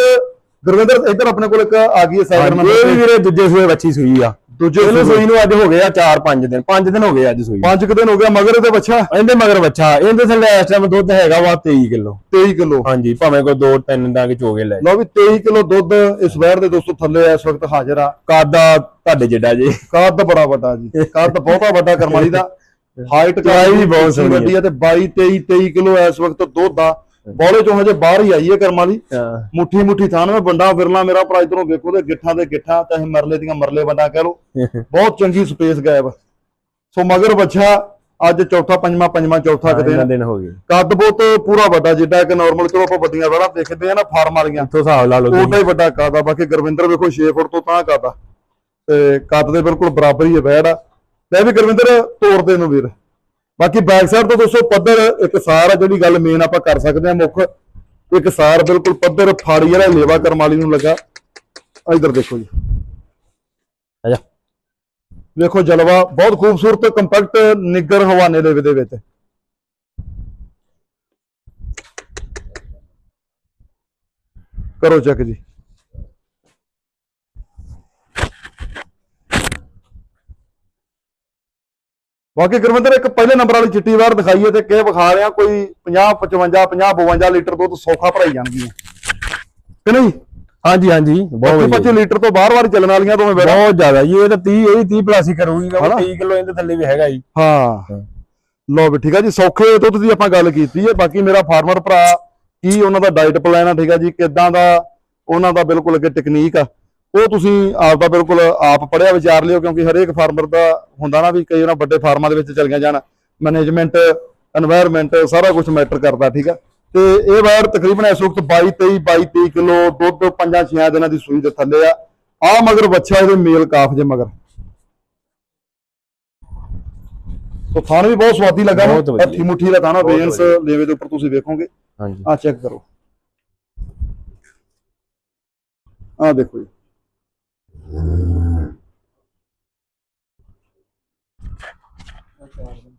ਗੁਰਵਿੰਦਰ ਇੱਧਰ ਆਪਣੇ ਕੋਲ ਇੱਕ ਆ ਗਈ ਹੈ ਹਾਂਜੀ, ਇਹ ਵੀ ਵੀਰੇ ਦੂਜੇ ਸੂਏ ਵੱਛੀ ਸੂਈ ਆ। ਦੂਜੇ ਇਹਨੂੰ ਸੂਏ। ਸੂਈ ਨੂੰ ਅੱਜ ਹੋ ਗਏ ਆ 4-5 ਦਿਨ। 5 ਦਿਨ ਹੋ ਗਏ ਅੱਜ ਸੂਈ। ਪੰਜ ਕੁ ਦਿਨ ਹੋ ਗਿਆ ਮਗਰ ਇਹਦੇ ਬੱਚਾ ਇਹਦੇ ਮਗਰ ਬੱਚਾ ਇਹਦੇ ਥੱਲੇ ਇਸ ਟਾਈਮ ਦੁੱਧ ਹੈਗਾ ਵਾ 23 ਕਿਲੋ। 23 ਕਿਲੋ। ਹਾਂਜੀ ਭਾਵੇਂ ਕੋਈ 2-3 ਡੰਗ ਚੋਗੇ ਲੈ ਲਓ ਵੀ 23 ਕਿਲੋ ਦੁੱਧ ਇਸ ਵੈਰ ਦੇ ਦੋਸਤੋ ਥੱਲੇ ਇਸ ਵਕਤ ਹਾਜ਼ਰ ਆ। ਕਾਦਾ ਤੁਹਾਡੇ ਜਿੱਡਾ ਜੀ। ਕੱਦ ਬੜਾ ਵੱਡਾ ਜੀ। ਕੱਦ ਬਹੁਤਾ ਵੱਡਾ ਕਰਮਾਲੀ ਦਾ। ਹਾਈਟ ਚੌੜਾਈ ਵੀ ਬਹੁਤ ਸੋਹਣੀ ਹੈ। ਤੇ 22 23 23 ਕਿਲੋ ਇਸ ਵਕਤ ਦੁੱਧ ਆ। ਬੋਲੇ ਚੋਂ ਹਜੇ ਬਾਹਰ ਹੀ ਆਈ ਹੈ ਕਰਮਾਲੀ ਹਾਂ। ਮੁੱਠੀ ਮੁੱਠੀ ਥਾਨ ਵਿੱਚ ਬੰਡਾ ਫਿਰਲਾ ਮੇਰਾ ਭਰਾ ਇਧਰੋਂ ਵੇਖੋ ਤੇ ਗਿੱਠਾਂ ਦੇ ਗਿੱਠਾਂ ਚਾਹੇ ਮਰਲੇ ਦੀਆਂ ਮਰਲੇ ਬੰਡਾ ਕਹਿ ਲੋ ਬਹੁਤ ਚੰਗੀ ਸਪੇਸ ਗਾਇਬ। ਸੋ ਮਗਰ ਬੱਚਾ ਅੱਜ ਚੌਥਾ ਪੰਜਵਾਂ ਪੰਜਵਾਂ ਚੌਥਾ ਕਿਤੇ ਦਿਨ। ਹੋ ਗਏ। ਕੱਦ ਬਹੁਤ ਪੂਰਾ ਵੱਡਾ ਜਿੱਡਾ ਕਿ ਨਾਰਮਲ ਚਲੋ ਆਪਾਂ ਵੱਡੀਆਂ ਵੜਾ ਦੇਖਦੇ ਆ ਨਾ ਫਾਰਮ ਵਾਲੀਆਂ। ਇੱਥੋਂ ਹਿਸਾਬ ਲਾ ਲਓ ਉਹਦਾ ਹੀ ਵੱਡਾ ਕੱਦ ਆ। ਬਾਕੀ ਗੁਰਵਿੰਦਰ ਵੇਖੋ 6 ਫੁੱਟ ਤੋਂ ਤਾਂ ਕੱਦ ਆ। ਤੇ ਕੱਦ ਦੇ ਬਿਲਕੁਲ ਬਰਾਬਰ ਹੀ ਹੈ ਬੈੜ ਆ। ਲੈ ਵੀ ਗੁਰਵਿੰਦਰ ਤੋੜਦੇ ਨੂੰ ਵੀਰ। ਬਾਕੀ ਬੈਕ ਸਾਈਡ ਤੋਂ ਦੋਸਤੋ ਪੱਧਰ ਇੱਕ ਸਾਰ ਆ ਜਿਹੜੀ ਗੱਲ ਮੇਨ ਆਪਾਂ ਕਰ ਸਕਦੇ ਆ ਮੁੱਖ। ਇੱਕ ਸਾਰ ਬਿਲਕੁਲ ਪੱਧਰ ਫਾੜੀ ਵਾਲਾ ਲੇਵਾ ਕਰਮਾਲੀ ਨੂੰ ਲੱਗਾ। ਇਧਰ ਦੇਖੋ ਜੀ। ਆਜਾ ਵੇਖੋ ਜਲਵਾ ਬਹੁਤ ਖੂਬਸੂਰਤ ਕੰਪੈਕਟ ਨਿੱਗਰ ਹਵਾਨੇ ਦੇ ਦੇ ਵਿੱਚ। ਕਰੋ ਚੈੱਕ ਜੀ। ਬਾਕੀ ਗੁਰਵਿੰਦਰ ਇੱਕ ਪਹਿਲੇ ਨੰਬਰ ਵਾਲੀ ਚਿੱਟੀ ਵਾਰ ਦਿਖਾਈਏ ਤੇ ਕਿਹ ਵਿਖਾ ਰਿਆ ਕੋਈ 50 55 50 52 ਲੀਟਰ ਦੁੱਧ ਸੌਖਾ ਭਰਾਈ ਜਾਣਗੀਆਂ। ਕਿ ਨਹੀਂ? ਹਾਂਜੀ ਹਾਂਜੀ ਬਹੁਤ 25 ਵਧੀਆ। 25 ਲੀਟਰ ਤੋਂ ਬਾਹਰ-ਬਾਹਰ ਚੱਲਣ ਵਾਲੀਆਂ ਦੋਵੇਂ ਬੈਠਾ ਬਹੁਤ ਜ਼ਿਆਦਾ ਜੀ ਇਹ ਤਾਂ 30 ਇਹ 30 ਪਲੱਸ ਹੀ ਕਰੂਗੀ ਨਾ ਹਨਾ? 30 ਕਿਲੋ ਇਹਦੇ ਥੱਲੇ ਵੀ ਹੈਗਾ ਜੀ। ਹਾਂ। ਲੋ ਵੀ ਠੀਕ ਆ ਜੀ ਸੌਖੇ ਦੁੱਧ ਦੀ ਆਪਾਂ ਗੱਲ ਕੀਤੀ ਹੈ। ਬਾਕੀ ਮੇਰਾ ਫਾਰਮਰ ਭਰਾ ਕੀ ਉਹਨਾਂ ਦਾ ਡਾਈਟ ਪਲਾਨ ਆ ਠੀਕ ਆ ਜੀ ਕਿਦਾਂ ਦਾ ਉਹਨਾਂ ਦਾ ਬਿਲਕੁਲ ਅੱਗੇ ਟੈਕਨੀਕ ਆ। ਉਹ ਤੁਸੀਂ ਆਪ ਦਾ ਬਿਲਕੁਲ ਆਪ ਪੜਿਆ ਵਿਚਾਰ ਲਿਓ ਕਿਉਂਕਿ ਹਰੇਕ ਫਾਰਮਰ ਦਾ ਹੁੰਦਾ ਨਾ ਵੀ ਕਈ ਉਹਨਾਂ ਵੱਡੇ ਫਾਰਮਾਂ ਦੇ ਵਿੱਚ ਚਲੀਆਂ ਜਾਣ ਮੈਨੇਜਮੈਂਟ এনवायरमेंट ਸਾਰਾ ਕੁਝ ਮੈਟਰ ਕਰਦਾ ਠੀਕ ਆ? ਤੇ ਇਹ ਵਾਰ ਤਕਰੀਬਨ ਇਸ ਵਕਤ 22 23 22 ਕਿਲੋ ਦੁੱਧ 5-6 ਦਿਨਾਂ ਦੀ ਸੂਈ ਦੇ ਥੱਲੇ ਆ। ਆ ਮਗਰ ਬੱਚਾ ਇਹਦੇ ਮੇਲ ਕਾਫ ਜੇ ਮਗਰ। ਤੋ ਥਾਣ ਵੀ ਬਹੁਤ ਸਵਾਦੀ ਲੱਗਾ ਹੱਥੀ ਮੁੱਠੀ ਦਾ ਖਾਣਾ ਬੇਨਸ ਲੇਵੇ ਦੇ ਉੱਪਰ ਤੁਸੀਂ ਵੇਖੋਗੇ। ਹਾਂਜੀ। ਆ ਚੈੱਕ ਕਰੋ। ਆ ਦੇਖੋ ਜੀ।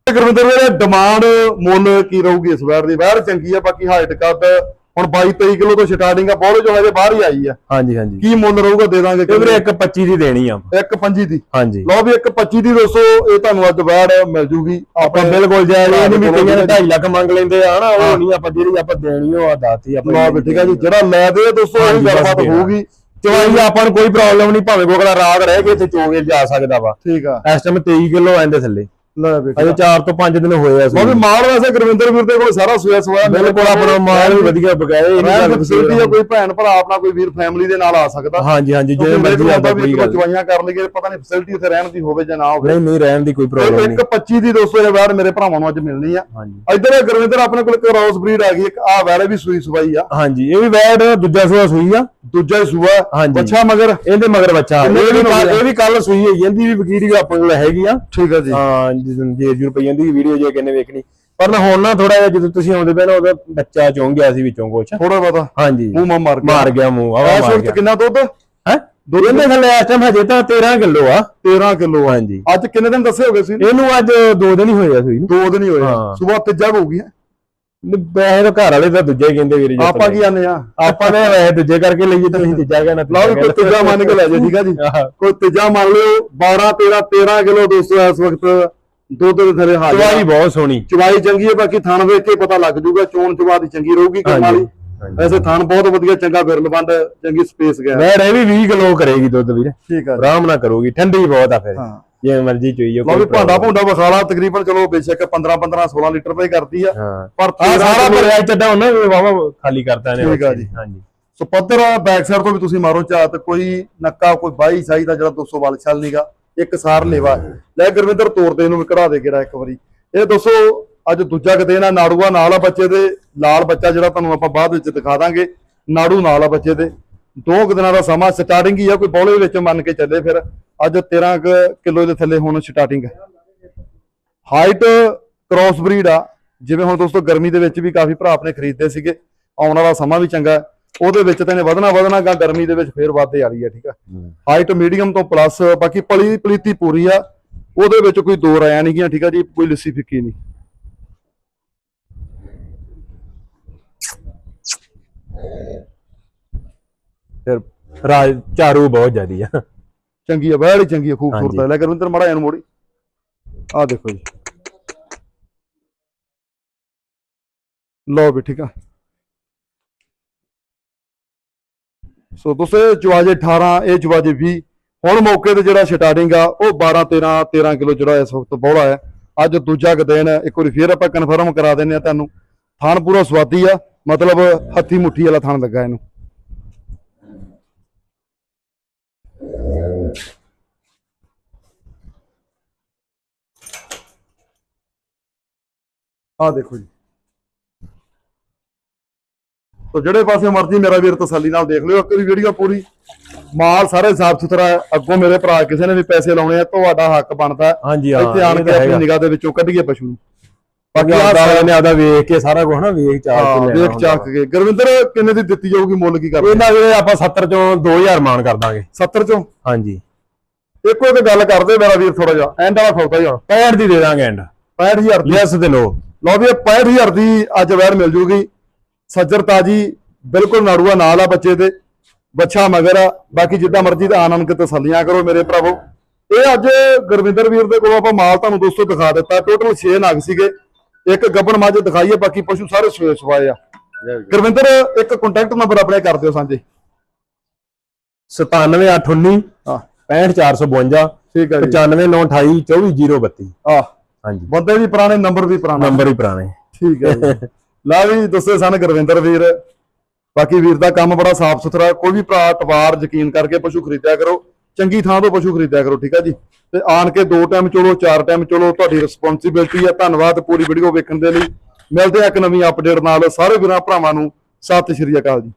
ਗੁਰਵਿੰਦਰ ਵੀਰੇ ਡਿਮਾਂਡ ਮੁੱਲ ਕੀ ਰਹੂਗੀ ਇਸ ਵਾਰ ਦੀ? ਵਾਰ ਚੰਗੀ ਆ ਬਾਕੀ ਹਾਈਟ ਕੱਦ ਹੁਣ 22 23 ਕਿਲੋ ਤੋਂ ਸਟਾਰਟਿੰਗ ਆ ਬੋਲੇ ਜੋ ਹਜੇ ਬਾਹਰ ਹੀ ਆਈ ਆ। ਹਾਂਜੀ ਹਾਂਜੀ। ਕੀ ਮੁੱਲ ਰਹੂਗਾ ਦੇ ਦਾਂਗੇ ਇਹ ਵੀਰੇ ਇੱਕ 25 ਦੀ ਦੇਣੀ ਆ। ਇੱਕ ਪੰਜੀ ਦੀ। ਹਾਂਜੀ। ਲਓ ਵੀ ਇੱਕ 25 ਦੀ ਦੋਸਤੋ ਇਹ ਤੁਹਾਨੂੰ ਅੱਜ ਬਾੜ ਮਿਲ ਜੂਗੀ। ਆਪਾਂ ਬਿਲਕੁਲ ਜਾਇਜ਼ ਇਹ ਨਹੀਂ ਵੀ ਕਈਆਂ ਨੇ 2.5 ਲੱਖ ਮੰਗ ਲੈਂਦੇ ਆ ਹਨਾ ਉਹ ਨਹੀਂ ਆਪਾਂ ਜਿਹੜੀ ਆਪਾਂ ਦੇਣੀ ਉਹ ਆ ਦਾਤੀ ਆਪਾਂ ਲਓ ਵੀ ਠੀਕ ਆ ਜੀ ਜਿਹੜਾ ਲੈ ਦੇ ਦੋਸਤੋ ਇਹ ਗੱਲਬਾਤ। ਹੋਊਗੀ। ਚਵਾਈ ਆਪਾਂ ਨੂੰ ਕੋਈ ਪ੍ਰੋਬਲਮ ਨਹੀਂ ਭਾਵੇਂ ਕੋਕਲਾ ਰਾਗ ਰਹਿ ਕੇ ਇੱਥੇ ਚੋਗੇ ਜਾ ਸਕਦਾ ਵਾ। ਠੀਕ ਆ। ਇਸ ਟਾਈਮ 23 ਕਿਲੋ ਆਂਦੇ ਥੱਲੇ। ਲੈ ਬੇਟਾ। ਅਜੇ 4 ਤੋਂ 5 ਦਿਨ ਹੋਏ ਆ ਲਓ ਵੀ ਮਾਲ ਵੈਸੇ ਗੁਰਵਿੰਦਰ ਵੀਰ ਦੇ ਕੋਲ ਸਾਰਾ ਸੋਇਆ ਸੋਇਆ ਬਿਲਕੁਲ ਆਪਣਾ ਮਾਲ ਵੀ ਵਧੀਆ ਬਗਾਏ ਇਹ ਗੱਲ ਫੈਸਿਲਿਟੀ ਆ। ਕੋਈ ਭੈਣ ਭਰਾ ਆਪਣਾ ਕੋਈ ਵੀਰ ਫੈਮਿਲੀ ਦੇ ਨਾਲ ਆ ਸਕਦਾ। ਹਾਂਜੀ ਹਾਂਜੀ ਜੇ ਮੇਰੇ ਮਰਜ਼ੀ ਆਉਂਦਾ ਵੀ ਇੱਕ ਚਵਾਈਆਂ ਕਰ ਲਈਏ ਪਤਾ ਨਹੀਂ ਫੈਸਿਲਿਟੀ ਉੱਥੇ ਰਹਿਣ ਦੀ ਹੋਵੇ ਜਾਂ ਨਾ ਹੋਵੇ। ਨਹੀਂ ਨਹੀਂ ਰਹਿਣ ਦੀ ਕੋਈ ਪ੍ਰੋਬਲਮ ਨਹੀਂ ਇੱਕ 25 ਦੀ ਦੋਸਤੋ ਇਹ ਵਾਰ ਮੇਰੇ ਭਰਾਵਾਂ ਨੂੰ ਅੱਜ ਮਿਲਣੀ ਆ। ਹਾਂਜੀ। ਇੱਧਰ ਗੁਰਵਿੰਦਰ ਆਪਣੇ ਕੋਲ ਕ੍ਰੋਸ ਬਰੀਡ ਆ ਗਈ ਇੱਕ ਆ ਵੈਲੇ ਵੀ ਸੂਈ ਸਵਾਈ ਆ। ਹਾਂਜੀ ਇਹ ਵੀ ਵੈਡ ਦੂਜਾ ਸੂਆ ਸੂਈ ਆ। ਦੂਜਾ ਹੀ ਸੂਆ ਹਾਂਜੀ। ਬੱਚਾ ਮਗਰ। ਇਹਦੇ ਮਗਰ ਬੱਚਾ। ਇਹ ਵੀ ਹੋ ਕੱਲ ਸੂਈ ਹੋਈ ਜਾਂਦੀ ਵੀ ਵਕੀਰੀ ਆਪਣੇ ਕੋਲ ਹੈਗੀ ਆ। ਠੀਕ ਆ ਜੀ। ਹਾਂ ਜੇ ਜੂਰ ਪਈ ਜਾਂਦੀ ਵੀਡੀਓ ਜੇ ਕਿੰਨੇ ਵੇਖਣੀ। ਪਰ ਨਾ ਹੁਣ ਨਾ ਥੋੜਾ ਜਿਹਾ ਜਦੋਂ ਤੁਸੀਂ ਆਉਂਦੇ ਪਏ ਨਾ ਉਹਦਾ ਬੱਚਾ ਚੁੰਗ ਗਿਆ ਸੀ ਵਿੱਚੋਂ ਕੁਛ। ਥੋੜਾ ਬਹੁਤਾ। ਹਾਂਜੀ। ਮੂੰਹ ਮਾ ਮਾਰ ਗਿਆ। ਮਾਰ ਗਿਆ ਮੂੰਹ ਆਵਾ ਇਸ ਮਾਰ ਵਕਤ ਗਿਆ। ਕਿੰਨਾ ਦੁੱਧ? ਹੈ? ਦੁੱਧ ਦੇ ਥੱਲੇ ਇਸ ਟਾਈਮ ਹਜੇ ਤਾਂ 13 ਕਿਲੋ ਆ। 13 ਕਿਲੋ ਆ। ਹਾਂਜੀ। ਅੱਜ ਕਿੰਨੇ ਦਿਨ ਦੱਸੇ ਹੋਗੇ ਸੀ? ਇਹਨੂੰ ਅੱਜ 2 ਦਿਨ ਹੀ ਹੋਏ ਆ ਸੂਈ ਨੂੰ। ਦੋ ਦਿਨ ਹੀ ਹੋਏ ਹਾਂ। ਸਵੇਰ ਤੀਜਾ ਹੋਊਗੀ ਵੈਸੇ ਤਾਂ ਘਰ ਵਾਲੇ ਤਾਂ ਦੂਜੇ ਹੀ ਕਹਿੰਦੇ ਵੀਰੇ ਜੀ ਆਪਾਂ ਕੀ ਆਨੇ ਆ? ਆਪਾਂ ਨੇ ਵੈਸੇ ਦੂਜੇ ਕਰਕੇ ਲਈਏ ਤੁਸੀਂ ਤੀਜਾ ਕਹਿਣਾ ਲਓ ਵੀ ਕੋਈ ਤੀਜਾ ਮੰਨ ਕੇ ਲੈ ਜਾਓ ਠੀਕ ਆ ਜੀ। ਆਹ। ਕੋਈ ਤੀਜਾ ਮੰਨ ਲਿਓ 12 13 13 ਕਿਲੋ ਦੋਸਤੋ ਇਸ ਵਕਤ ਦੁੱਧ ਦੇ ਥੱਲੇ ਹਾਜ਼ਰ ਚਵਾਈ। ਬਹੁਤ ਸੋਹਣੀ। ਚਵਾਈ ਚੰਗੀ ਹੈ ਬਾਕੀ ਥਣ ਵੇਖ ਕੇ ਪਤਾ ਲੱਗ ਜੂਗਾ ਚੋਣ ਚਵਾ ਦੀ ਚੰਗੀ ਰਹੂਗੀ ਕੰਮ ਹਾਂਜੀ, ਵਾਲੀ ਹਾਂਜੀ। ਵੈਸੇ ਥਣ ਬਹੁਤ ਵਧੀਆ ਚੰਗਾ ਬਿਰਲਵੰਡ ਚੰਗੀ ਸਪੇਸ ਗਿਆ। ਵੈੜ ਇਹ ਵੀ 20 ਕਿਲੋ ਕਰੇਗੀ ਦੁੱਧ ਵੀਰੇ। ਠੀਕ ਆ ਜੀ। ਆਰਾਮ ਨਾਲ ਕਰੂਗੀ ਠੰਡੀ ਬਹੁਤ ਆ ਫਿਰ। ਹਾਂ। ਜੇ ਮਰਜ਼ੀ ਚੋਈ ਜਾਓ ਲਓ ਵੀ ਕੋਈ ਭਾਂਡਾ ਭੁੰਡਾ ਵਿਖਾਲਾ ਤਕਰੀਬਨ ਚਲੋ ਬੇਸ਼ੱਕ 15 15 16 ਲੀਟਰ ਦਾ ਹੀ ਕਰਦੀ ਆ। ਹਾਂ। ਪਰ ਆ 13 ਸਾਰਾ ਬਰਿਆ ਚੱਡਾ ਉਹਨਾਂ ਨੇ ਵਾਵਾ ਖਾਲੀ ਕਰਤਾ ਨੇ ਠੀਕ ਆ ਜੀ। ਹਾਂਜੀ। ਸੋ ਪੱਧਰ ਬੈਕ ਸਾਈਡ ਤੋਂ ਵੀ ਤੁਸੀਂ ਮਾਰੋ ਝਾਤ ਕੋਈ ਨੱਕਾ ਕੋਈ ਬਾਈ ਸਾਈ ਦਾ ਜਿਹੜਾ 200 ਵਾਲ ਛਲ ਨੀਗਾ। ਇੱਕ ਸਾਰ ਲੇਵਾ। ਲੈ ਗੁਰਵਿੰਦਰ ਤੋੜ ਦੇ ਇਹਨੂੰ ਵੀ, ਕਢਾ ਦੇ ਕਿਹੜਾ ਇੱਕ ਵਾਰੀ। ਇਹ ਦੱਸੋ, ਅੱਜ ਦੂਜਾ ਕਿਤੇ ਨਾੜੂਆ ਨਾਲ ਆ ਬੱਚੇ ਦੇ। ਲਾਲ ਬੱਚਾ ਜਿਹੜਾ ਤੁਹਾਨੂੰ ਆਪਾਂ ਬਾਅਦ ਵਿੱਚ ਦਿਖਾ ਦਾਂਗੇ, ਨਾੜੂ ਨਾਲ ਆ ਬੱਚੇ ਦੇ। ਦੋ ਕੁ ਦਿਨਾਂ ਦਾ ਸਮਾਂ ਸਟਾਰਟਿੰਗ ਹੀ ਆ, ਕੋਈ ਬੌਲੇ ਵਿੱਚ ਮੰਨ ਕੇ ਚੱਲੇ ਫਿਰ। ਅੱਜ 13 ਕਿਲੋ ਦੇ ਥੱਲੇ ਹੁਣ ਸਟਾਰਟਿੰਗ ਹੈ ਹਾਈਟ ਕ੍ਰਾਸ ਬਰੀਡ ਆ। ਜਿਵੇਂ ਹੁਣ ਦੋਸਤੋ, ਗਰਮੀ ਦੇ ਵਿੱਚ ਵੀ ਕਾਫੀ ਭਰਾ ਆਪਣੇ ਖਰੀਦਦੇ ਸੀਗੇ। ਆਉਣ ਵਾਲਾ ਸਮਾਂ ਵੀ ਚੰਗਾ। ਉਹਦੇ ਵਿੱਚ ਤਾਂ ਇਹਨੇ ਵਧਣਾ ਵਧਣਾ ਗਾ ਗਰਮੀ ਦੇ ਵਿੱਚ ਫੇਰ ਵਾਧੇ ਆ ਠੀਕ ਆ। ਹਾਈਟ ਮੀਡੀਅਮ ਤੋਂ ਪਲੱਸ ਬਾਕੀ ਪਲੀ ਪਲੀਤੀ ਪੂਰੀ ਆ। ਉਹਦੇ ਵਿੱਚ ਕੋਈ ਦੋ ਰਾਇਆਂ ਨਹੀਂ ਗੀਆਂ ਠੀਕ ਆ ਜੀ ਕੋਈ ਲੱਸੀ ਫਿੱਕੀ ਨਹੀਂ ਫਿਰ ਰਾਜ ਚਾਰੂ ਬਹੁਤ ਜ਼ਿਆਦੀ ਆ। ਚੰਗੀ ਆ ਬੜੀ ਚੰਗੀ ਆ ਖੂਬਸੂਰਤ। ਆ। ਲੈ ਗੁਰਵਿੰਦਰ ਮੜਾ ਇਹਨੂੰ ਮੋੜੀ। ਆ ਦੇਖੋ ਜੀ। ਲਓ ਵੀ ਠੀਕ ਆ। ਸੋ ਤੁਸੀਂ ਜਵਾਜੇ 18 ਇਹ ਜਵਾਜੇ 20 ਹੁਣ ਮੌਕੇ ਤੇ ਜਿਹੜਾ ਸਟਾਰਟਿੰਗ ਆ, ਉਹ 12 13 13 ਕਿਲੋ ਜਿਹੜਾ ਇਸ ਵਕਤ ਬੋਲਾ ਹੈ। ਅੱਜ ਦੂਜਾ ਕੁ ਇੱਕ ਵਾਰੀ ਫੇਰ ਆਪਾਂ ਕਨਫਰਮ ਕਰਾ ਦਿੰਨੇ ਆ ਤੁਹਾਨੂੰ। ਥਾਣ ਪੂਰਾ ਸਵਾਦੀ ਆ, ਮਤਲਬ ਹੱਥੀ ਮੁੱਠੀ ਵਾਲਾ ਥਾਣ ਲੱਗਾ ਇਹਨੂੰ। ਆ ਦੇਖੋ ਜੀ। ਤੋ ਜਿਹੜੇ ਪਾਸੇ ਮਰਜ਼ੀ ਮੇਰਾ ਵੀਰ ਤਸੱਲੀ ਨਾਲ ਦੇਖ ਲਿਓ ਇੱਕ ਵਾਰੀ ਵੀਡੀਓ ਪੂਰੀ। ਮਾਲ ਸਾਰੇ ਸਾਫ਼ ਸੁਥਰਾ ਹੈ ਅੱਗੋਂ ਮੇਰੇ ਭਰਾ ਕਿਸੇ ਨੇ ਵੀ ਪੈਸੇ ਲਾਉਣੇ ਆ ਤੁਹਾਡਾ ਹੱਕ ਬਣਦਾ ਹੈ। ਹਾਂਜੀ ਹਾਂ ਇੱਥੇ ਆਣ ਕੇ ਆਪਣੀ। ਨਿਗਾਹ ਦੇ ਵਿੱਚੋਂ ਕੱਢੀਏ ਪਸ਼ੂ ਨੂੰ। ਬਾਕੀ ਆਪਦਾ ਨੇ ਆਦਾ ਵੇਖ ਕੇ ਸਾਰਾ ਕੁਝ ਨਾ ਵੇਖ ਚਾਹ ਕੇ ਲੈਣਾ ਵੇਖ ਚਾਕ ਕੇ। ਗੁਰਵਿੰਦਰ ਕਿੰਨੇ ਦੀ ਦਿੱਤੀ ਜਾਊਗੀ ਮੁੱਲ ਕੀ ਕਰਦੇ? ਇਹਨਾਂ ਦੇ ਆਪਾਂ 70 ਚੋਂ 2000 ਮਾਨ ਕਰ ਦਾਂਗੇ। 70 ਚੋਂ? ਹਾਂਜੀ। ਇੱਕੋ ਇੱਕ ਗੱਲ ਕਰਦੇ ਮੇਰਾ ਵੀਰ ਥੋੜਾ ਜਿਹਾ। ਐਂਡ ਵਾਲਾ ਸੌਦਾ ਹੀ ਹੁਣ 65 ਦੀ ਦੇ ਦਾਂਗੇ ਐਂਡ। 65000 ਦੀ। ਲੈਸ ਦੇ ਲੋ ਲਓ ਵੀ ਇਹ 65000 ਦੀ ਅੱਜ ਵੈਰ ਮਿਲ ਜੂਗੀ। ਸੱਜਰ ਤਾਜੀ ਬਿਲਕੁਲ ਨਾੜੂਆ ਨਾਲ ਆ ਬੱਚੇ ਦੇ ਬੱਚਾ ਮਗਰ ਆ ਬਾਕੀ ਜਿੱਦਾਂ ਮਰਜ਼ੀ ਦਾ ਆਨੰਦ ਕੇ ਤਸੱਲੀਆਂ ਕਰੋ ਮੇਰੇ ਭਰਾਵੋ। ਇਹ ਅੱਜ ਗੁਰਵਿੰਦਰ ਵੀਰ ਦੇ ਕੋਲ ਆਪਾਂ ਮਾਲ ਤੁਹਾਨੂੰ ਦੋਸਤੋ ਦਿਖਾ ਦਿੱਤਾ ਟੋਟਲ 6 ਨਗ ਸੀਗੇ ਇੱਕ ਗੱਬਣ ਮੱਝ ਦਿਖਾਈਏ ਬਾਕੀ ਪਸ਼ੂ ਸਾਰੇ ਸੋਏ ਸਵਾਏ ਆ। ਗੁਰਵਿੰਦਰ ਇੱਕ ਕੰਟੈਕਟ ਨੰਬਰ ਆਪਣੇ ਕਰ ਦਿਓ ਸਾਂਝੇ। 97819 ਹਾਂ। 65452 ਠੀਕ ਹੈ ਜੀ। 95928 24032 ਆ ਹਾਂਜੀ। ਬੰਦੇ ਵੀ ਪੁਰਾਣੇ ਨੰਬਰ ਵੀ ਪੁਰਾਣਾ। ਨੰਬਰ ਹੀ ਪੁਰਾਣੇ। ਠੀਕ ਹੈ ਜੀ। ਲਾ ਵੀ ਦੱਸੇ ਸਨ ਗੁਰਵਿੰਦਰ ਵੀਰ। ਬਾਕੀ ਵੀਰ ਦਾ ਕੰਮ ਬੜਾ ਸਾਫ਼ ਸੁਥਰਾ, ਕੋਈ ਵੀ ਭਰਾ ਟਵਾਰ ਯਕੀਨ ਕਰਕੇ ਪਸ਼ੂ ਖਰੀਦਿਆ ਕਰੋ, ਚੰਗੀ ਥਾਂ ਤੋਂ ਪਸ਼ੂ ਖਰੀਦਿਆ ਕਰੋ, ਠੀਕ ਆ ਜੀ? ਤੇ ਆਣ ਕੇ ਦੋ ਟਾਈਮ ਚਲੋ, ਚਾਰ ਟਾਈਮ ਚਲੋ, ਤੁਹਾਡੀ ਰਿਸਪੌਂਸਿਬਿਲਟੀ ਆ, ਧੰਨਵਾਦ ਪੂਰੀ ਵੀਡੀਓ ਵੇਖਣ ਦੇ ਲਈ। ਮਿਲਦੇ ਆ ਇੱਕ ਨਵੀਂ ਅਪਡੇਟ ਨਾਲ, ਸਾਰੇ ਵੀਰਾਂ ਭਰਾਵਾਂ ਨੂੰ, ਸਤਿ ਸ਼੍ਰੀ ਅਕਾਲ ਜੀ।